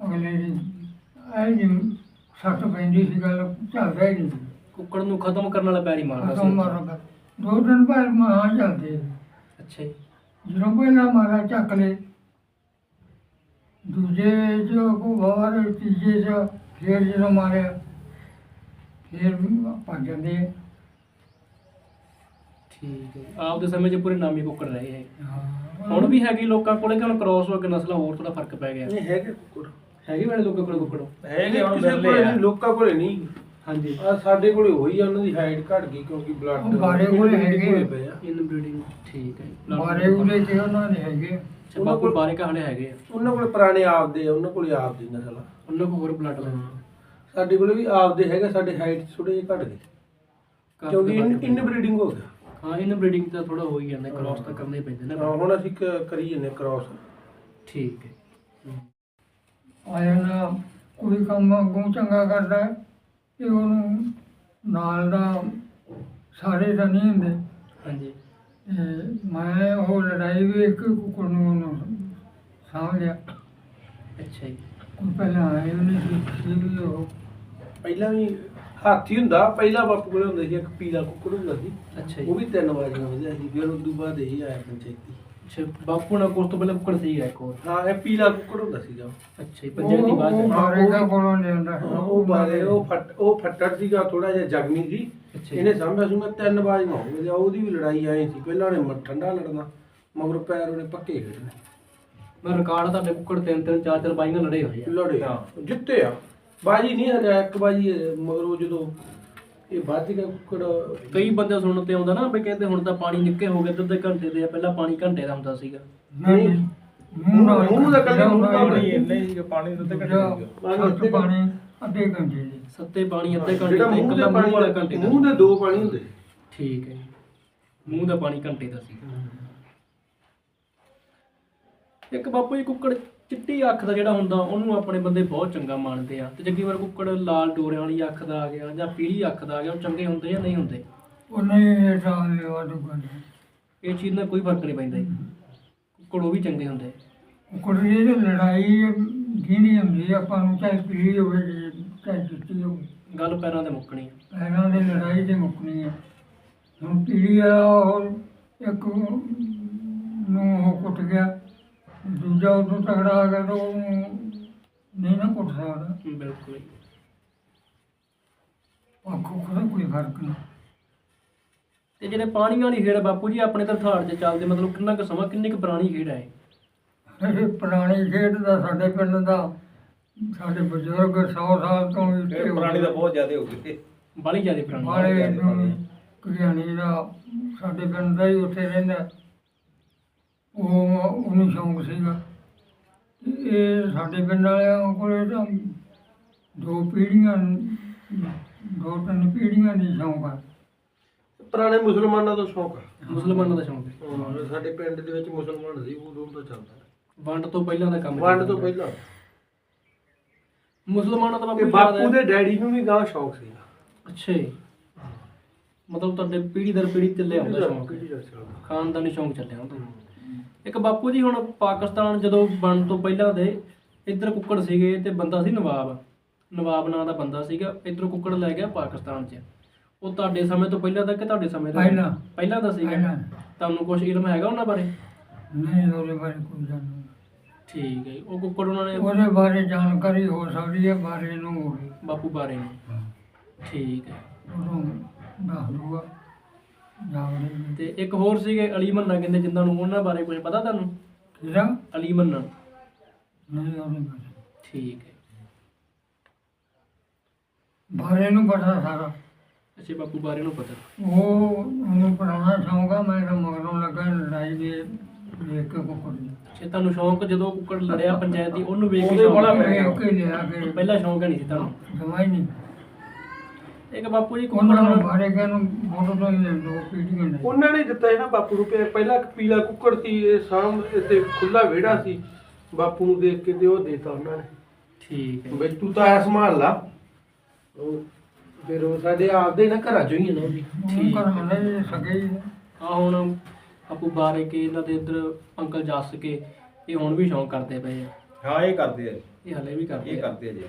ਅਗਲੇ ਦੀ ਇਹ ਸੱਟ ਪੈਂਦੀ ਸੀ ਗੱਲ ਚੱਲਦਾ ਹੀ ਨਹੀਂ ਸੀ। ਕੁੱਕੜ ਨੂੰ ਖਤਮ ਕਰਨ ਵਾਲਾ ਪੈਰੀ ਮਾਰਦਾ ਖਤਮ ਸੀ ਮਾਰਦਾ ਦੋ ਦਿਨ ਬਾਅਦ ਮਾਂ ਚੱਲਦੇ ਅੱਛਾ ਜੀ ਜਦੋਂ ਪਹਿਲਾਂ ਮਾਰਾ ਚੱਕ ਲੈ ਦੂਜੇ ਜੋ ਕੋ ਬਾਹਰ ਤੀਜੇ ਚ ਫੇਰ ਜਦੋਂ ਮਾਰਿਆ ਫੇਰ ਭੱਜ ਜਾਂਦੇ ਆ। ਠੀਕ ਹੈ ਜੀ। ਆਪ ਦੇ ਸਮੇਂ 'ਚ ਪੂਰੇ ਨਾਮੀ ਕੁੱਕੜ ਰਹੇ ਹੈ ਹਾਂ। ਹੁਣ ਵੀ ਹੈਗੀ ਲੋਕਾਂ ਕੋਲੇ ਕਿ ਹੁਣ ਕ੍ਰਾਸ ਹੋ ਕੇ ਨਸਲਾਂ ਹੋਰ ਥੋੜਾ ਫ਼ਰਕ ਪੈ ਗਿਆ ਨਹੀਂ ਹੈਗੇ ਕੁੱਕੜ ਹੈਗੀ ਵਾਲੇ ਲੋਕਾਂ ਕੋਲੇ ਕੁੱਕੜ? ਹੈਗੇ ਕਿਸੇ ਕੋਲੇ ਨਹੀਂ ਲੋਕਾਂ ਕੋਲੇ ਨਹੀਂ। ਹਾਂਜੀ। ਆ ਸਾਡੇ ਕੋਲੇ ਹੋਈ ਆ ਉਹਨਾਂ ਦੀ ਹਾਈਟ ਘਟ ਗਈ ਕਿਉਂਕਿ ਬਲੱਡ ਉਹ ਬਾਰੇ ਕੋਲੇ ਹੈਗੇ। ਪਏ ਆ। ਇਨ ਬਰੀਡਿੰਗ ਠੀਕ ਹੈ। ਜੀ। ਮਾਰੇ ਉਹਦੇ ਤੇ ਉਹਨਾਂ ਦੇ ਹੈਗੇ। ਅੱਛਾ ਬਾਪੂ ਬਾਰੇ ਕਹਾਣੇ ਹੈਗੇ ਆ। ਉਹਨਾਂ ਕੋਲ ਪੁਰਾਣੇ ਆਪਦੇ ਆ ਉਹਨਾਂ ਕੋਲ ਆਪਦੀ ਨਸਲ ਆ ਉਹਨਾਂ ਕੋਲ ਹੋਰ ਬਲੱਡ ਲਾਈਨ ਸਾਡੇ ਕੋਲ ਵੀ ਆਪਦੇ ਹੈਗੇ ਸਾਡੇ ਹਾਈਟ ਥੋੜੇ ਜਿਹੇ ਘਟ ਗਏ। ਕਿਉਂਕਿ ਇਨ ਬਰੀਡਿੰਗ ਹੋ ਗਿਆ। ਹਾਂ ਇਨ ਬਰੀਡਿੰਗ ਤਾਂ ਥੋੜਾ ਹੋ ਹੀ ਜਾਂਦਾ ਕ੍ਰਾਸ ਤਾਂ ਕਰਨਾ ਹੀ ਪੈਂਦਾ ਨਾ। ਹਾਂ, ਹੁਣ ਅਸੀਂ ਕ- ਕਰੀ ਜੰਨੇ ਕ੍ਰਾਸ ਠੀਕ ਹੈ। ਆਇਆ ਨਾ ਕੋਈ ਕੰਮ ਅੱਗੋਂ ਚੰਗਾ ਕਰਦਾ ਹੈ, ਤੇ ਉਹਨੂੰ ਨਾਲ ਦਾ ਸਾਰੇ ਤਾਂ ਨਹੀਂ ਹੁੰਦੇ। ਹਾਂਜੀ। ਤੇ ਮੈਂ ਉਹ ਲੜਾਈ ਵੀ ਇੱਕ ਕੁੱਕੜ ਨੂੰ ਉਹਨੂੰ ਸਾਂਭ ਲਿਆ ਅੱਛਾ ਜੀ। ਕੋਈ ਪਹਿਲਾਂ ਆਏ ਨਹੀਂ ਸੀ ਸੀ ਵੀ ਉਹ। ਪਹਿਲਾਂ ਵੀ ਹਾਥੀ ਹੁੰਦਾ ਪਹਿਲਾਂ ਬਾਪੂ ਕੋਲ ਹੁੰਦਾ ਸੀ ਇੱਕ ਪੀਲਾ ਕੁੱਕੜ ਹੁੰਦਾ ਸੀ। ਅੱਛਾ ਉਹ ਜੀ ਵੀ ਤਿੰਨ ਵਾਰੀਆਂ ਵਧਿਆ ਸੀ ਫਿਰ ਉਦੋਂ ਬਾਅਦ ਇਹ ਆਇਆ ਪੰਚਾਇਤੀ। ਅੱਛਾ ਬਾਪੂ ਨਾਲ ਕੋਲ ਤੋਂ ਪਹਿਲਾਂ ਕੁੱਕੜ ਸੀਗਾ ਇੱਕ ਹੋਰ। ਹਾਂ ਇਹ ਪੀਲਾ ਕੁੱਕੜ ਹੁੰਦਾ ਸੀਗਾ। ਅੱਛਾ ਜੀ ਬਾਅਦ ਉਹ ਚ। ਹਾਂ, ਉਹ ਦਾ ਕੋਲੋਂ ਲਿਆਂਦਾ ਹਾਂ, ਉਹ ਬਾਰੇ ਉਹ ਫੱਟ ਉਹ ਫੱਟੜ ਸੀਗਾ ਥੋੜਾ ਜਿਹਾ ਜ਼ਖਮੀ ਸੀ। ਅੱਛਾ ਜੀ। ਇਹਨੇ ਸਾਂਭਿਆ ਸੀ ਮੈਂ ਤਿੰਨ ਵਾਰੀ ਹੋ ਗਏ ਉਹਦੀ ਵੀ ਲੜਾਈ ਆਈ ਸੀ। ਪਹਿਲਾਂ ਉਹਨੇ ਮ- ਠੰਡਾ ਲੜਨਾ ਮਗਰ ਪੈਰ ਉਹਨੇ ਪੱਕੇ ਖੇਡਣੇ। ਮੈਂ ਰਿਕਾਰਡ ਤੁਹਾਡੇ ਕੁੱਕੜ ਤਿੰਨ ਤਿੰਨ ਚਾਰ ਚਾਰ ਬਾਈ ਨਾਲ ਲੜੇ ਹੋਏ ਆ। ਲੜੇ ਜਿੱਤੇ ਆ। ਬਾਜੀ ਨਹੀਂ ਹਰਿਆ ਇੱਕ ਬਾਜੀ ਮਗਰ ਉਹ ਜਦੋਂ ਇਹ ਵੱਜ ਗਿਆ ਕੁੱਕੜ ਕਈ ਬੰਦੇ ਸੁਣਨ ਤੇ ਆਉਂਦਾ ਨਾ ਵੀ ਕਹਿੰਦੇ ਹੁਣ ਤਾਂ ਪਾਣੀ ਨਿੱਕੇ ਹੋ ਗਏ ਅੱਧੇ ਅੱਧੇ ਘੰਟੇ ਦੇ ਆ ਪਹਿਲਾਂ ਪਾਣੀ ਘੰਟੇ ਦਾ ਹੁੰਦਾ ਸੀਗਾ। ਨਹੀਂ ਮੂੰਹ ਨਾਲ ਮੂੰਹ ਦਾ ਕੱਲਾ ਮੂੰਹ ਦਾ ਪਾਣੀ ਇੰਨੇ ਹੀ ਪਾਣੀ ਦੁੱਧ ਕੱਢ ਪਾਣੀ ਅੱਧੇ ਘੰਟੇ। ਦੀ। ਸੱਤੇ ਪਾਣੀ ਅੱਧੇ ਘੰਟੇ ਜਿਹੜਾ ਤੇ ਮੂੰਹ ਦੇ ਇਕੱਲਾ ਮੂੰਹ ਵਾਲਾ ਪਾਣੀ ਘੰਟੇ ਦਾ ਮੂੰਹ ਦੇ ਦੋ ਪਾਣੀ ਹੁੰਦੇ। ਠੀਕ ਹੈ ਜੀ। ਮੂੰਹ ਦਾ ਪਾਣੀ ਘੰਟੇ ਦਾ ਸੀ ਇੱਕ ਬਾਪੂ ਜੀ ਕੁੱਕੜ ਚਿੱਟੀ ਅੱਖ ਦਾ ਜਿਹੜਾ ਹੁੰਦਾ ਉਹਨੂੰ ਆਪਣੇ ਬੰਦੇ ਬਹੁਤ ਚੰਗਾ ਮੰਨਦੇ ਆ। ਤੇ ਜੱਗੀ ਵਾਰ ਕੁੱਕੜ ਲਾਲ ਡੋਰਿਆਂ ਵਾਲੀ ਅੱਖ ਦਾ ਆ ਗਿਆ ਜਾਂ ਪੀਲੀ ਅੱਖ ਦਾ ਆ ਗਿਆ ਉਹ ਚੰਗੇ ਹੁੰਦੇ ਜਾਂ ਨਹੀਂ ਹੁੰਦੇ? ਉਹ ਨਹੀਂ ਤਾਂ ਲਿਆ ਦੁਕਾਨ ਇਹ ਚੀਜ਼ ਨਾਲ ਕੋਈ ਫ਼ਰਕ ਨਹੀਂ ਪੈਂਦਾ ਜੀ। ਕੁੱਕੜ ਉਹ ਵੀ ਚੰਗੇ ਹੁੰਦੇ। ਕੁੜੀ ਦੀ ਲੜਾਈ ਜਿਹਦੀ ਹੁੰਦੀ ਆ, ਆਪਾਂ ਨੂੰ ਚਾਹੇ ਪੀੜੀ ਹੋਵੇ ਚਾਹੇ ਚਿੱਟੀ ਹੋਵੇ। ਗੱਲ ਪੈਰਾਂ ਤੇ ਮੁੱਕਣੀ ਆ। ਪੈਰਾਂ ਦੀ ਲੜਾਈ ਤੇ ਮੁੱਕਣੀ ਹੈ ਹੁਣ ਪੀੜੀ ਆ ਉਹ ਇੱਕ ਨੂੰ ਉਹ ਕੁੱਟ ਗਿਆ ਦੂਜਾ ਉਦੋਂ ਤਗੜਾ ਆ ਗਿਆ ਤਾਂ ਉਹਨੂੰ ਨਹੀਂ ਨਾ ਕੁੱਟ ਸਕਦਾ ਬਿਲਕੁਲ ਜੀ। ਅੱਖੋਂ ਖੜਾ ਕੋਈ ਫ਼ਰਕ ਨਹੀਂ ਤੇ ਜਿਹੜੇ ਪਾਣੀ ਵਾਲੀ ਖੇਡ ਬਾਪੂ ਜੀ ਆਪਣੇ ਤਾਂ ਥਾੜ 'ਚ ਚੱਲਦੇ ਮਤਲਬ ਕਿੰਨਾ ਕੁ ਸਮਾਂ ਕਿੰਨੀ ਕੁ ਪੁਰਾਣੀ ਖੇਡ ਹੈ ਇਹ? ਇਹ ਪੁਰਾਣੀ ਖੇਡ ਦਾ ਸਾਡੇ ਪਿੰਡ ਦਾ ਸਾਡੇ ਬਜ਼ੁਰਗ 100 ਸਾਲ ਤੋਂ ਵੀ ਉੱਤੇ ਹੋ ਪੁਰਾਣੀ। ਤਾਂ ਬਹੁਤ ਜ਼ਿਆਦਾ ਹੋ ਗਈ ਬਾਹਲੀ ਜ਼ਿਆਦਾ ਪੁਰਾਣੀ ਮਾੜੇ ਨੂੰ ਦਾ ਸਾਡੇ ਪਿੰਡ ਦਾ ਹੀ ਉੱਥੇ ਰਹਿੰਦਾ ਉਹ ਉਹਨੂੰ ਸ਼ੌਂਕ ਸੀਗਾ। ਇਹ ਸਾਡੇ ਪਿੰਡ ਵਾਲਿਆਂ ਕੋਲੇ ਤਾਂ ਦੋ ਪੀੜ੍ਹੀਆਂ ਦੋ ਤਿੰਨ ਪੀੜ੍ਹੀਆਂ ਦੀ ਸ਼ੌਂਕ ਆ। ਪੁਰਾਣੇ ਮੁਸਲਮਾਨਾਂ ਦਾ ਸ਼ੌਕ ਆ। ਮੁਸਲਮਾਨਾਂ ਦਾ ਸ਼ੌਂਕ ਹੈ ਹਾਂ, ਸਾਡੇ ਪਿੰਡ ਦੇ ਵਿੱਚ ਮੁਸਲਮਾਨ ਸੀ ਉਦੋਂ ਤੋਂ ਚੱਲਦਾ ਵੰਡ ਤੋਂ ਪਹਿਲਾਂ ਦਾ ਕੰਮ ਵੰਡ ਤੋਂ। ਪਹਿਲਾਂ। ਮੁਸਲਮਾਨਾਂ ਦਾ ਬਾਪੂ ਜੀ ਬਾਪੂ ਦੇ ਡੈਡੀ ਨੂੰ ਵੀ ਗਾਂ ਸ਼ੌਕ ਸੀ ਅੱਛਾ ਜੀ। ਮਤਲਬ ਤੁਹਾਡੇ ਪੀੜ੍ਹੀ ਦਰ ਪੀੜ੍ਹੀ ਚੱਲਿਆ ਹੁੰਦਾ ਸ਼ੌਂਕ। ਪੀੜ੍ਹੀ ਦਾ ਸ਼ੌਕ। ਖਾਨਦਾਨੀ ਸ਼ੌਂਕ ਚੱਲਿਆ ਹੁੰਦਾ। ਇੱਕ ਬਾਪੂ ਜੀ ਹੁਣ ਪਾਕਿਸਤਾਨ ਜਦੋਂ ਬਣਨ ਤੋਂ ਪਹਿਲਾਂ ਦੇ ਇੱਧਰ ਕੁੱਕੜ ਸੀਗੇ ਤੇ ਬੰਦਾ ਸੀ ਨਵਾਬ। ਨਵਾਬ ਨਾਂ ਦਾ ਬੰਦਾ ਸੀਗਾ ਇੱਧਰੋਂ ਕੁੱਕੜ ਲੈ ਗਿਆ ਪਾਕਿਸਤਾਨ 'ਚ। ਉਹ ਤੁਹਾਡੇ ਸਮੇਂ ਤੋਂ ਪਹਿਲਾਂ ਦਾ ਕਿ ਤੁਹਾਡੇ ਸਮੇਂ ਦਾ? ਪਹਿਲਾਂ। ਪਹਿਲਾਂ ਦਾ ਸੀਗਾ। ਤੁਹਾਨੂੰ ਕੁਝ ਇਲਮ ਹੈਗਾ ਉਹਨਾਂ ਬਾਰੇ? ਨਹੀਂ ਉਹਦੇ ਬਾਰੇ ਕੋਈ ਜਾਣਦਾ ਠੀਕ ਹੈ। ਉਹ ਕੁੱਕੜ ਉਹਨਾਂ ਨੇ ਉਹਦੇ ਬਾਰੇ ਜਾਣਕਾਰੀ ਹੋ ਸਕਦੀ ਹੈ ਬਾਰੇ ਨੂੰ ਬਾਪੂ ਬਾਰੇ ਨੇ। ਠੀਕ ਹੈ। ਉਦੋਂ ਦੱਸ ਦੂਗਾ ਤੇ ਇੱਕ ਹੋਰ ਸੀਗੇ ਅਲੀ ਮੰਨਾ ਕਹਿੰਦੇ ਜਿਨ੍ਹਾਂ ਨੂੰ ਉਹਨਾਂ ਬਾਰੇ ਕੁਝ ਪਤਾ ਤੁਹਾਨੂੰ? ਕਿਹੜਾ ਅਲੀ ਮੰਨਾ। ਨਹੀਂ ਠੀਕ ਹੈ। ਬਾਰੇ ਨੂੰ ਪਤਾ ਸਾਰਾ। ਅੱਛਾ ਬਾਪੂ ਬਾਰੇ ਨੂੰ ਪਤਾ। ਉਹ ਉਹਨੂੰ ਸ਼ੌਂਕ ਆ ਮੈਂ ਤਾਂ ਮਗਰੋਂ ਲੱਗਾ ਲੜਾਈ ਦੇ ਵੇਖ ਕੇ ਕੁੱਕੜ ਦੀ ਅੱਛਾ ਤੁਹਾਨੂੰ ਸ਼ੌਂਕ ਜਦੋਂ ਕੁੱਕੜ ਲੜਿਆ ਪੰਚਾਇਤ ਦੀ ਉਹਨੂੰ ਵੇਖ ਸ਼ੌਂਕ ਬੜਾ ਕੇ ਪਹਿਲਾਂ ਸ਼ੌਂਕ ਨਹੀਂ ਸੀ ਤੁਹਾਨੂੰ। ਜਮਾਈ ਨਹੀਂ। ਇੱਕ ਬਾਪੂ ਜੀ ਉਹਨਾਂ ਨੂੰ ਬਾਰੇ ਕੇ ਨੂੰ ਫੋਟੋ ਤੋਂ ਹੀ ਦੋ ਪੀੜੀਆਂ ਨੇ ਉਹਨਾਂ ਨੇ ਦਿੱਤਾ ਨਾ ਬਾਪੂ ਨੂੰ ਪਿਆ- ਪਹਿਲਾਂ ਇੱਕ ਪੀਲਾ ਕੁੱਕੜ ਸੀ ਇਹ ਸਾਹਮ ਤੇ ਖੁੱਲਾ ਵਿਹੜਾ ਸੀ। ਬਾਪੂ ਨੂੰ ਦੇਖ ਕੇ ਤੇ ਉਹ ਦੇਤਾ ਉਹਨਾਂ ਨੇ। ਠੀਕ ਹੈ। ਬਈ ਤੂੰ ਤਾਂ ਐ ਸੰਭਾਲ ਲਾ। ਉਹ ਫਿਰ ਉਹ ਸਾਡੇ ਆਪਦੇ ਨਾ ਘਰਾਂ ਚੋਂ ਹੀ ਆ ਨਾ ਉਹ ਵੀ। ਉਹਨੂੰ ਘਰਾਂ ਦੇ ਸਕੇ ਹੀ ਆ। ਹੁਣ ਬਾਪੂ ਬਾਰੇ ਕੇ ਇਹਨਾਂ ਦੇ ਇੱਧਰ ਅੰਕਲ ਜੱਸ ਕੇ ਇਹ ਹੁਣ ਵੀ ਸ਼ੌਂਕ ਕਰਦੇ ਪਏ ਆ। ਹਾਂ ਇਹ ਕਰਦੇ ਆ ਇਹ ਹਲੇ ਵੀ ਕਰਦੇ ਇਹ ਆ। ਕਰਦੇ ਆ ਜੀ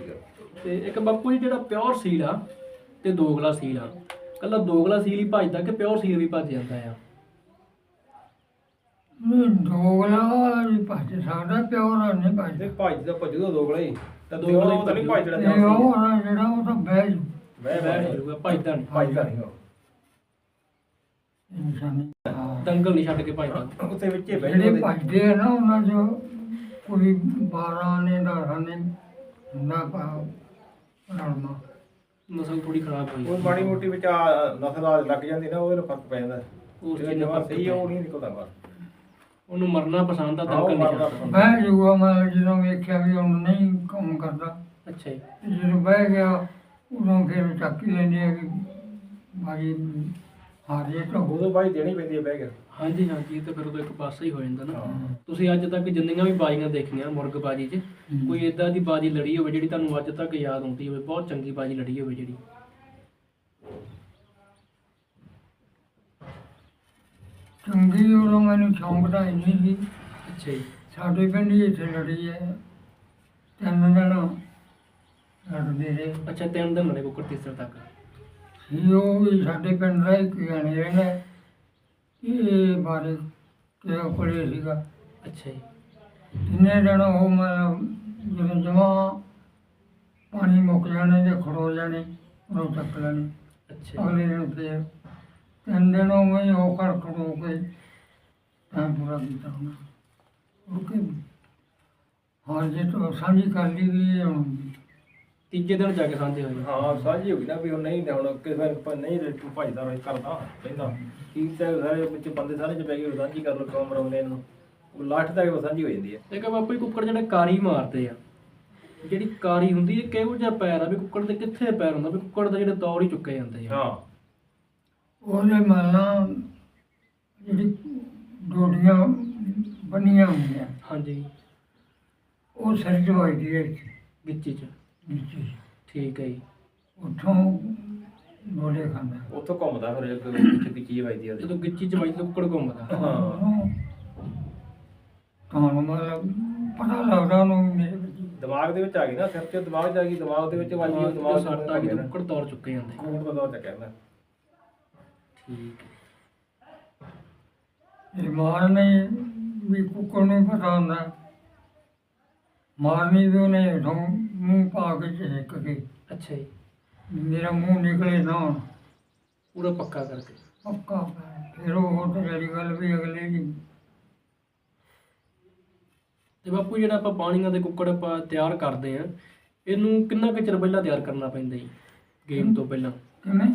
ਤੇ ਇੱਕ ਬਾਪੂ ਜੀ ਜਿਹੜਾ ਪਿਓਰ ਸੀਲ ਆ ਤੇ ਦੋਗਲਾ ਸੀਲ ਆ। ਕੱਲਾ ਦੋਗਲਾ ਸੀਲ ਹੀ ਭੱਜਦਾ ਕਿ ਪਿਓਰ ਸੀਲ ਵੀ ਭੱਜ ਜਾਂਦਾ ਆ? ਨਹੀਂ ਦੋਗਲਾ ਵੀ ਭੱਜ ਸਕਦਾ ਪਿਓਰ ਨਹੀਂ ਭੱਜ ਤੇ ਭੱਜ ਦਾ ਭੱਜੂ ਦਾ ਦੋਗਲਾ ਹੀ। ਤਾਂ ਦੋਗਲਾ ਹੀ ਦੋਗਲਾ ਤਾਂ ਨਹੀਂ ਭੱਜਦਾ ਇਹ ਉਹ ਆ ਜਿਹੜਾ ਉਹ ਤਾਂ ਬਹਿ ਜੂ। ਬਹਿ ਬਹਿ। ਭੱਜਦਾ ਨਹੀਂ। ਭੱਜਦਾ ਨਹੀਂ ਉਹ। ਇਨਸਾਨੀ ਹਾਂ। ਦੰਗਲ ਨਹੀਂ ਛੱਡ ਕੇ ਭੱਜਦਾ। ਉੱਤੇ ਵਿੱਚੇ ਬਹਿ ਜਿਹੜੇ ਜਾਂਦੇ। ਭੱਜਦੇ ਆ ਨਾ ਉਹਨਾਂ ਚੋਂ ਕੋਈ 12 ਨੇ ਦਾ ਨੇ ਹੁੰਦਾ ਪੜਾਉਣਾ ਨਸਲ ਥੋੜੀ ਖਰਾਬ ਹੋਈ। ਉਹ ਮਾੜੀ ਮੋਟੀ ਵਿੱਚ ਆ ਨਸਲ ਆ ਲੱਗ ਜਾਂਦੀ ਨਾ ਉਹਦੇ ਨਾਲ ਫ਼ਰਕ ਪੈ ਜਾਂਦਾ। ਉਸ ਜਿਹੜਾ ਚੀਜ਼ ਨਾਲ ਜਵਾਬ ਫ਼ਰਕ ਸਹੀ ਆ ਉਹ ਨਹੀਂ ਨਿਕਲਦਾ ਬਾਹਰ ਉਹਨੂੰ ਮਰਨਾ ਪਸੰਦ ਆ ਉਹ ਦਮਕਣ ਨਹੀਂ ਪਸੰਦ। ਬਹਿ ਜੂਗਾ ਮੈਂ ਜਦੋਂ ਵੇਖਿਆ ਵੀ ਹੁਣ ਨਹੀਂ ਕੰਮ ਕਰਦਾ। ਅੱਛਾ ਜੀ। ਤੇ ਜਦੋਂ ਬਹਿ ਗਿਆ ਉਦੋਂ ਫਿਰ ਚੱਕ ਹੀ ਲੈਂਦੇ ਆ ਕਿ ਭਾਜੀ ਹਾਰ ਜੇ ਤਾਂ ਉਦੋਂ ਬਾਈ ਦੇਣੀ ਪੈਂਦੀ ਹੈ ਬਹਿ ਕੇ। ਹਾਂਜੀ ਹਾਂਜੀ ਇਹ ਤਾਂ ਫਿਰ ਉਦੋਂ ਇੱਕ ਪਾਸਾ ਹੀ ਹੋ ਜਾਂਦਾ ਨਾ। ਹਾਂ। ਤੁਸੀਂ ਅੱਜ ਤੱਕ ਜਿੰਨੀਆਂ ਵੀ ਬਾਜ਼ੀਆਂ ਦੇਖੀਆਂ ਮੁਰਗ ਬਾਜੀ 'ਚ। ਕੋਈ ਇਦਾਂ ਦੀ ਬਾਜੀ ਲੜੀ ਹੋਵੇ ਜਿਹੜੀ ਤੁਹਾਨੂੰ ਅੱਜ ਤੱਕ ਯਾਦ ਆਉਂਦੀ ਹੋਵੇ ਬਹੁਤ ਚੰਗੀ ਬਾਜੀ ਲੜੀ ਹੋਵੇ ਜਿਹੜੀ। ਚੰਗੀ ਉਦੋਂ ਮੈਨੂੰ ਸ਼ੌਂਕ ਤਾਂ ਇੰਨੀ ਸੀ। ਅੱਛਾ ਜੀ। ਸਾਡੇ ਪਿੰਡ ਹੀ ਇੱਥੇ ਲੜੀ ਹੈ। ਤਿੰਨ ਦਿਨ ਲੜਦੇ ਰਹੇ। ਅੱਛਾ ਤਿੰਨ ਦਿਨ ਲੜੇ ਕੁੱਕੜ ਤੀਸਰੇ ਤੱਕ। ਸੀ ਉਹ ਵੀ ਸਾਡੇ ਪਿੰਡ ਦਾ ਇੱਕ ਜਾਣੇ ਰਹਿੰਦਾ ਇਹ ਬਾਰੇ ਕਿਹੜਾ ਕੋਲੇ ਸੀਗਾ। ਅੱਛਾ ਜੀ। ਤਿੰਨੇ ਦਿਨ ਉਹ ਮੈਂ ਜਦੋਂ ਜਮਾ ਪਾਣੀ ਮੁੱਕ ਜਾਣੇ ਤੇ ਖੜੋ ਜਾਣੇ ਉਹ ਚੱਕ ਲੈਣੇ। ਅੱਛਾ। ਅਗਲੇ ਦਿਨ ਫੇਰ ਤਿੰਨ ਦਿਨ ਉਵੇਂ ਹੀ ਉਹ ਕਰ ਖੜੋ ਕੇ ਤਾਂ ਪੂਰਾ ਕੀਤਾ ਉਹਨਾਂ। ਓਕੇ ਹਾਂ ਜੇ ਤਾਂ ਸਾਂਝੀ ਕਰ ਲਈ ਵੀ ਇਹ ਹੁਣ ਤੀਜੇ ਦਿਨ ਜਾ ਕੇ ਸਾਂਝੇ ਹੋਏ। ਹਾਂ ਸਾਂਝੀ ਹੋ ਗਈ ਨਾ ਵੀ ਹੁਣ ਨਹੀਂ ਤੇ ਹੁਣ ਕਿਸੇ ਵਾਰ ਪ- ਨਹੀਂ ਤੂੰ ਭਜਦਾ ਰਹੇ ਕਰਦਾ ਕਹਿੰਦਾ ਕੀ ਤੇ ਸਾਰੇ ਵਿੱਚ ਬੰਦੇ ਸਾਰੇ ਚ ਪੈ ਗਏ ਸਾਂਝੀ ਕਰ ਲੋ ਕੰਮ ਰੋਂਦੇ ਨੂੰ। ਉਹ ਲਾਸਟ ਤੱਕ ਉਹ ਸਾਂਝੀ ਹੋ ਜਾਂਦੀ ਹੈ ਇੱਕ ਬਾਪੂ ਜੀ ਕੁੱਕੜ ਜਿਹੜੇ ਕਾਰੀ ਮਾਰਦੇ ਆ ਜਿਹੜੀ ਕਾਰੀ ਹੁੰਦੀ ਹੈ ਕਿਹੋ ਜਿਹਾ ਪੈਰ ਆ ਵੀ ਕੁੱਕੜ ਦੇ ਕਿੱਥੇ ਪੈਰ ਹੁੰਦਾ ਵੀ ਕੁੱਕੜ ਦਾ ਜਿਹੜੇ ਦੌਰ ਹੀ ਚੁੱਕੇ ਜਾਂਦੇ ਆ। ਹਾਂ। ਉਹਨੇ ਮੰਨਣਾ ਜਿਹੜੀ ਡੋਡੀਆਂ ਬੰਨੀਆਂ ਹੁੰਦੀਆਂ ਹਾਂਜੀ। ਉਹ ਸਿਰ ਚ ਵੱਜਦੀ ਹੈ ਗਿੱਚੀ 'ਚ। ਨੀਚੇ ਠੀਕ ਹੈ ਜੀ। ਉੱਥੋਂ ਡੋਲੇ ਖਾਂਦਾ। ਉੱਥੋਂ ਘੁੰਮਦਾ ਫਿਰ ਇੱਕ ਵਿੱਚ ਕੀ ਚੀਜ਼ ਵੱਜਦੀ ਆ ਜਦੋਂ ਗਿੱਚੀ 'ਚ ਵੱਜਦਾ ਕੁੱਕੜ ਘੁੰਮਦਾ। ਹਾਂ। ਤਾਂ ਮਤਲਬ ਪਤਾ ਲੱਗਦਾ ਉਹਨੂੰ ਮੇਰੇ ਵਿੱਚ। ਦਿਮਾਗ ਦੇ ਵਿੱਚ ਆ ਗਈ ਨਾ ਸਿਰ ਤੇ ਦਿਮਾਗ ਚ ਆ ਗਈ ਦਿਮਾਗ ਦੇ ਵਿੱਚ ਵੱਜ ਗਈ ਦਿਮਾਗ ਦਿਮਾਗ ਤੇ ਸੱਟ ਆ ਕੁੱਕੜ ਦੌਰ ਚੁੱਕੇ ਜਾਂਦੇ। ਕੋਟ ਦਾ ਦੌਰ ਚੱਕਿਆ ਠੀਕ ਹੈ। ਇਹ ਮਾਰਨੇ ਵੀ ਕੁੱਕੜ ਨੂੰ ਪਤਾ ਹੁੰਦਾ। ਮਾਰਨੀ ਵੀ ਉਹਨੇ ਹੇਠੋਂ ਮੂੰਹ ਪਾ ਕੇ ਝਿੜਕ ਕੇ ਅੱਛਾ ਜੀ। ਮੇਰਾ ਮੂੰਹ ਨਿਕਲੇ ਨਾ ਪੂਰਾ ਪੱਕਾ ਕਰਕੇ। ਪੱਕਾ ਫਿਰ ਉਹ ਤਾਂ ਜਿਹੜੀ ਗੱਲ ਵੀ ਅਗਲੇ ਦੀ। ਤੇ ਬਾਪੂ ਜਿਹੜਾ ਆਪਾਂ ਪਾਣੀਆਂ ਦੇ ਕੁੱਕੜ ਆਪਾਂ ਤਿਆਰ ਕਰਦੇ ਆ ਇਹਨੂੰ ਕਿੰਨਾ ਕੁ ਚਿਰ ਪਹਿਲਾਂ ਤਿਆਰ ਕਰਨਾ ਪੈਂਦਾ ਜੀ ਗੇਮ ਤੋਂ ਪਹਿਲਾਂ? ਕਿਵੇਂ?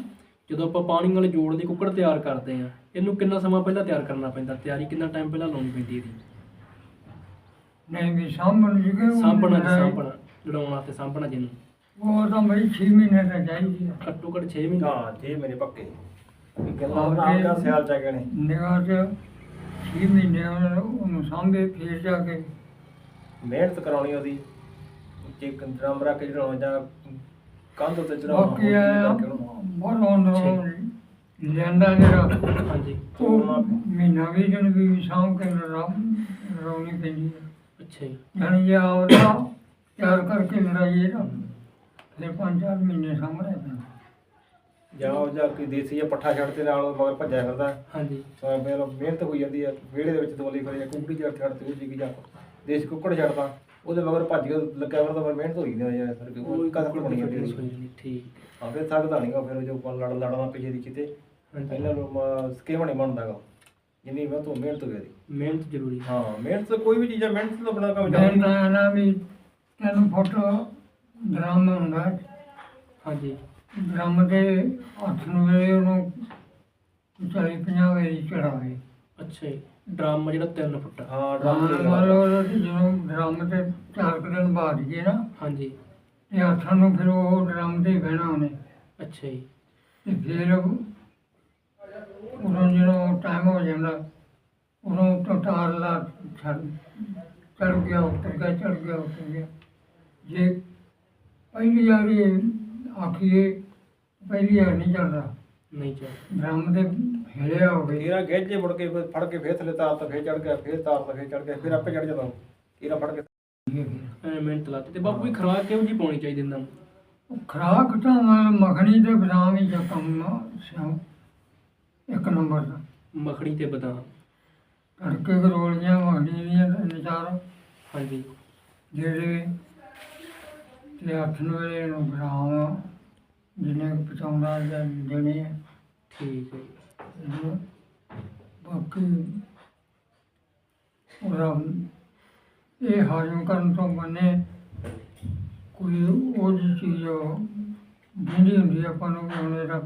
ਜਦੋਂ ਆਪਾਂ ਪਾਣੀ ਵਾਲੇ ਜੋੜ ਦੀ ਕੁੱਕੜ ਤਿਆਰ ਕਰਦੇ ਆ ਇਹਨੂੰ ਕਿੰਨਾ ਸਮਾਂ ਪਹਿਲਾਂ ਤਿਆਰ ਕਰਨਾ ਪੈਂਦਾ? ਤਿਆਰੀ ਕਿੰਨਾ ਟਾਈਮ ਪਹਿਲਾਂ ਲਾਉਣੀ ਪੈਂਦੀ ਇਹਦੀ? ਨਹੀਂ ਵੀ ਸਾਂਭਣ ਜੀਗੇ ਸਾਂਭਣਾ ਸਾਂਭਣਾ। ਲੜਾਉਣ ਵਾਸਤੇ ਸਾਂਭਣਾ ਜਿਹਨੂੰ? ਉਹ ਤਾਂ ਬਈ 6 ਮਹੀਨੇ ਤਾਂ ਚਾਹੀਦੀ ਹੈ ਘੱਟੋ ਘੱਟ 6 ਮਹੀਨੇ। ਹਾਂ ਜੇ ਮੇਰੇ ਪੱਕੇ। ਇਹ ਗੱਲ ਦਾ ਤੇ- ਸਿਆਲ ਚ ਗਏ ਨੇ। ਨਿਗਾਹ 'ਚ 6 ਮਹੀਨੇ ਉਹਨੂੰ ਉਹਨੂੰ ਸਾਂਭੇ ਫਿਰ ਜਾ ਕੇ। ਮਿਹਨਤ ਕਰਾਉਣੀ ਉਹਦੀ। ਜੇ ਡਰਮ ਰੱਖ ਕੇ ਚੜਾਉਣਾ ਜਾਂ ਕੰਧ ਉੱਤੇ ਚੜਾਉਣਾ ਬਾਕੀ ਆ ਬਹੁਤ ਅੰਦਰੋਂ ਲੈਂਦਾ ਜਿਹੜਾ। ਹਾਂਜੀ। ਉਹ ਮਹੀਨਾ ਵੀ ਜਨ ਵੀ ਸਾਂਭ ਕੇ ਰੌਣੀ ਪੈਂਦੀ ਹੈ ਅੱਛਾ ਜੀ। ਯਾਨੀ ਜੇ ਤਿਆਰ ਕਰਕੇ ਲੜਾਈਏ ਨਾ ਫਿਰ ਪੰਜ ਚਾਰ ਮਹੀਨੇ ਸਾਹਮਣੇ ਪੈਂਦਾ। ਜਾਂ ਉਹ ਜਾਂ ਕੋਈ ਦੇਸੀ ਜਾਂ ਪੱਠਾ ਛੱਡ ਤੇ ਨਾਲ ਉਹ ਮਗਰ ਭੱਜਿਆ ਫਿਰਦਾ। ਹਾਂਜੀ। ਤਾਂ ਫਿਰ ਮਿਹਨਤ ਹੋਈ ਜਾਂਦੀ ਹੈ ਵਿਹੜੇ ਦੇ ਵਿੱਚ ਦੋਲੀ ਕਰੀ ਕੁਕੜੀ ਜੜ ਛੱਡ ਤੇ ਉਹ ਜਾਂ ਦੇਸੀ ਕੁੱਕੜ ਛੱਡਦਾ। ਉਹਦੇ ਮਗਰ ਭੱਜ ਕੇ ਲੱਗਿਆ ਫਿਰਦਾ ਫਿਰ ਮਿਹਨਤ ਹੋਈ ਨਹੀਂ ਯਾਰ ਫਿਰ ਕੋਈ ਕਦਰ ਕੁੱਕੜ ਬਣੀ ਜਾਂਦੀ ਜਾਂਦੀ, ਠੀਕ। ਹਾਂ ਫਿਰ ਥੱਕਦਾ ਨਹੀਂਗਾ ਫਿਰ ਜੋ ਆਪਾਂ ਲੜ ਲੜਨਾ ਪਿੱਛੇ ਦੀ ਕਿਤੇ। ਇਹਨਾਂ ਨੂੰ ਸਕੇਮ ਨਹੀਂ ਬਣਦਾਗਾ ਜਿੰਨੀ ਮੈਂ ਤੋਂ ਮਿਹਨਤ ਹੋਈ ਮਿਹਨਤ ਜ਼ਰੂਰੀ ਹਾਂ। ਮਿਹਨਤ ਤਾਂ ਕੋਈ ਵੀ ਚੀਜ਼ ਮਿਹਨਤ ਤੋਂ ਬਣਾ ਕੰਮ ਜਾਂਦੀ ਤਾਂ ਨਾ ਵੀ ਤਿੰਨ ਫੁੱਟ ਡਰਮ ਹੁੰਦਾ। ਹਾਂਜੀ। ਡਰਮ ਦੇ ਹੱਥ ਨੂੰ ਵੇਲੇ ਉਹਨੂੰ ਚਾਲੀ ਪੰਜਾਹ ਵੇਰੀ ਚੜਾਵੇ। ਅੱਛਾ ਜੀ ਡਰਮ ਜਿਹੜਾ 3 ਫੁੱਟ। ਹਾਂ ਡਰਮ ਤੇ ਮੰਨ ਲਓ ਕਿ ਜਦੋਂ ਡਰਮ ਤੇ ਚਾਰ ਕੁ ਦਿਨ ਬਾਅਦ ਗਏ ਨਾ ਹਾਂਜੀ। ਤੇ ਹੱਥਾਂ ਨੂੰ ਫਿਰ ਉਹ ਡਰਮ ਤੇ ਹੀ ਬਹਿਣਾ ਉਹਨੇ। ਅੱਛਾ ਜੀ। ਤੇ ਫਿਰ ਉਦੋਂ ਜਦੋਂ ਟਾਈਮ ਹੋ ਜਾਂਦਾ ਉਦੋਂ ਤਾਰ ਲਾ ਛੱਡ ਚੜ ਗਿਆ ਉੱਤਰ ਗਿਆ ਚੜ ਗਿਆ ਉੱਤਰ ਗਿਆ। ਜੇ ਪਹਿਲੀ ਵਾਰੀ ਆਖੀਏ ਪਹਿਲੀ ਵਾਰ ਨਹੀਂ ਚੜਦਾ ਨਹੀਂ ਚੱਲ ਡਰਮ ਦੇ ਹਿਲਿਆ ਹੋਵੇ। ਇਹਦਾ ਗੇਜੇ ਮੁੜ ਕੇ ਫਿਰ ਫੜ ਕੇ ਫੇਰ ਥੱਲੇ ਤਾਰ ਤਾਂ ਫੇਰ ਚੜ ਗਿਆ ਫੇਰ ਤਾਰ ਤਾਂ ਫੇਰ ਚੜ ਗਿਆ ਫਿਰ ਆਪੇ ਚੜ ਜਾਂਦਾ ਉਹ। ਫੜ ਕੇ ਐ ਮਿਹਨਤ ਲਾਤੀ ਤੇ ਬਾਪੂ ਵੀ ਖਰਾਕ ਕਿਹੋ ਜੀ ਪਾਉਣੀ ਚਾਹੀਦੀ ਇਹਨਾਂ ਨੂੰ? ਉਹ ਖਰਾਕ ਤਾਂ ਮੈਂ ਮੱਖਣੀ ਤੇ ਬਦਾਮ ਹੀ ਜਾਂ ਕੰਮ ਸਿਉ ਇੱਕ ਨੰਬਰ ਦਾ। ਮੱਖਣੀ ਤੇ ਬਦਾਮ। ਤੜਕੇ ਗਰੋਲੀਆਂ ਮੱਖਣੀ ਦੀਆਂ ਨਚਾਰ ਹਾਂਜੀ। ਜਿਹੜੇ ਤੇ ਅੱਠ ਨੂੰ ਵੇਲੇ ਨੂੰ ਬਦਾਮ ਜਿਹਨੇ ਪਚਾਉਂਦਾ ਜਾਂ ਦੇਣੇ ਆ। ਠੀਕ ਹੈ। ਜੀ। ਬਾਕੀ ਉਹਦਾ ਇਹ ਹਾਜ਼ਮ ਕਰਨ ਤੋਂ ਬੰਨੇ ਕੋਈ ਉਹ ਜਿਹੀ ਚੀਜ਼ ਜਿਹੜੀ ਹੁੰਦੀ ਆ ਆਪਾਂ ਨੂੰ ਵੀ ਹੁਣ ਇਹਦਾ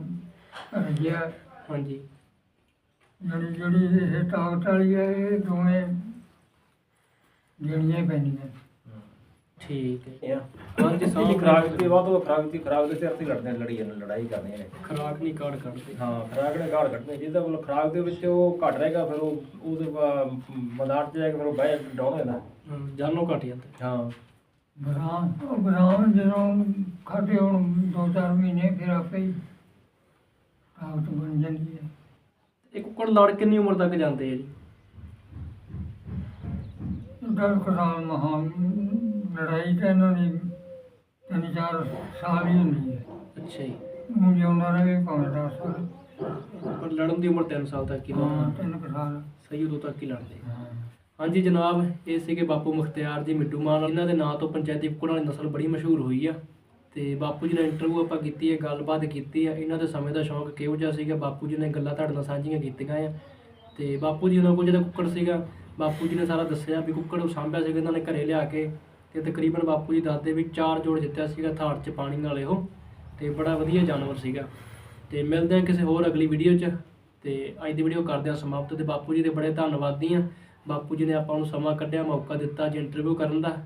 ਹਾਂਜੀ। ਜਿਹੜੀ ਜਿਹੜੀ ਇਹ ਤਾਕਤ ਵਾਲੀ ਹੈ ਇਹ ਦੋਵੇਂ ਜਿਹੜੀਆਂ ਹੀ ਪੈਂਦੀਆਂ। ਠੀਕ ਹੈ ਇਹ ਹਾਂਜੀ, ਸਾਹ ਇਹਦੀ ਖਰਾਕ ਦੀ ਬਾਤ ਉਹ ਖਰਾਕ ਦੀ ਖਰਾਕ ਦੇ ਸਿਰ ਤੇ ਲੜਦੇ ਨੇ, ਲੜੀ ਜਾਂਦੇ ਲੜਾਈ ਕਰਦੇ ਨੇ। ਖਰਾਕ ਨਹੀਂ ਕਾੜ ਕੱਢਦੇ। ਹਾਂ ਖਰਾਕ ਨੇ ਘਾੜ ਕੱਢਣੇ ਜਿਹਦਾ ਕੋਲ ਖਰਾਕ ਦੇ ਵਿੱਚ ਉਹ ਘਟ ਰਹੇਗਾ ਫਿਰ ਉਹ ਉਹਦੇ ਮੈਦਾਨ 'ਚ ਜਾ ਕੇ ਫਿਰ ਉਹ ਬਹਿ ਡਾਊਨ ਹੋ ਜਾਂਦਾ। ਹਮ, ਜਾਨੋਂ ਘਟ ਜਾਂਦੇ। ਹਾਂ। ਬਰਾਮ ਉਹ ਬਰਾਮ ਜਦੋਂ ਖਾਤੇ ਹੁਣ ਦੋ ਚਾਰ ਮਹੀਨੇ ਫਿਰ ਆਪੇ ਹੀ ਤਾਕਤ ਬਣ ਜਾਂਦੀ ਹੈ। ਇਹ ਕੁੱਕੜ ਲੜ ਕਿੰਨੀ ਉਮਰ ਤੱਕ ਜਾਂਦੇ ਆ ਜੀ? ਡਰ ਖਸਾਲ ਮਹਾ ਲੜਾਈ ਤਾਂ ਇਹਨਾਂ ਦੀ ਤਿੰਨ ਚਾਰ ਸਾਲ ਹੀ ਹੁੰਦੀ ਹੈ। ਅੱਛਾ ਜੀ। ਉਹ ਜਿਉਂਦਾ ਰਹੇ ਭਾਵੇਂ ਦਸ ਸਾਲ ਪਰ ਲੜਨ ਦੀ ਉਮਰ 3 ਸਾਲ ਤੱਕ ਹੀ ਹਾਂ ਨਾ ਤਿੰਨ ਕੁ ਸਾਲ। ਸਹੀ ਉਦੋਂ ਤੱਕ ਹੀ ਲੜਦੇ। ਹਾਂ। ਹਾਂਜੀ ਜਨਾਬ ਇਹ ਸੀਗੇ ਬਾਪੂ ਮੁਖਤਿਆਰ ਜੀ ਮਿੱਟੂ ਮਾਨ। ਇਹਨਾਂ ਦੇ ਨਾਂ ਤੋਂ ਪੰਚਾਇਤੀ ਕੁੱਕੜਾਂ ਵਾਲੀ ਨਸਲ ਬੜੀ ਮਸ਼ਹੂਰ ਹੋਈ ਆ। ਤੇ ਬਾਪੂ ਜੀ ਨਾਲ ਇੰਟਰਵਿਊ ਆਪਾਂ ਕੀਤੀ ਹੈ ਗੱਲਬਾਤ ਕੀਤੀ ਆ। ਇਹਨਾਂ ਦੇ ਸਮੇਂ ਦਾ ਸ਼ੌਂਕ ਕਿਹੋ ਜਿਹਾ ਸੀਗਾ? ਬਾਪੂ ਜੀ ਨੇ ਗੱਲਾਂ ਤੁਹਾਡੇ ਨਾਲ ਸਾਂਝੀਆਂ ਕੀਤੀਆਂ ਆ। ਤੇ ਬਾਪੂ ਜੀ ਉਹਨਾਂ ਕੋਲ ਜਿਹੜਾ ਕੁੱਕੜ ਸੀਗਾ ਬਾਪੂ ਜੀ ਨੇ ਸਾਰਾ ਦੱਸਿਆ ਵੀ ਕੁੱਕੜ ਉਹ ਸਾਂਭਿਆ ਸੀਗਾ। ਇਹਨਾਂ ਨੇ ਘਰੇ ਲਿਆ ਕੇ ਤੇ ਤਕਰੀਬਨ ਬਾਪੂ ਜੀ ਦੱਸਦੇ ਵੀ ਚਾਰ ਜੋੜ ਜਿੱਤਿਆ ਸੀਗਾ ਥਾਰ 'ਚ ਪਾਣੀ ਨਾਲੇ ਉਹ ਤੇ ਬੜਾ ਵਧੀਆ ਜਾਨਵਰ ਸੀਗਾ। ਤੇ ਮਿਲਦੇ ਹਾਂ ਕਿਸੇ ਹੋਰ ਅਗਲੀ ਵੀਡੀਓ 'ਚ, ਤੇ ਅੱਜ ਦੀ ਵੀਡੀਓ ਕਰਦੇ ਹਾਂ ਸਮਾਪਤ, ਤੇ ਬਾਪੂ ਜੀ ਦੇ ਬੜੇ ਧੰਨਵਾਦੀ ਆ ਬਾਪੂ ਜੀ ਨੇ ਆਪਾਂ ਨੂੰ ਸਮਾਂ ਕੱਢਿਆ, ਮੌਕਾ ਦਿੱਤਾ ਜੀ ਇੰਟਰਵਿਊ ਕਰਨ ਦਾ।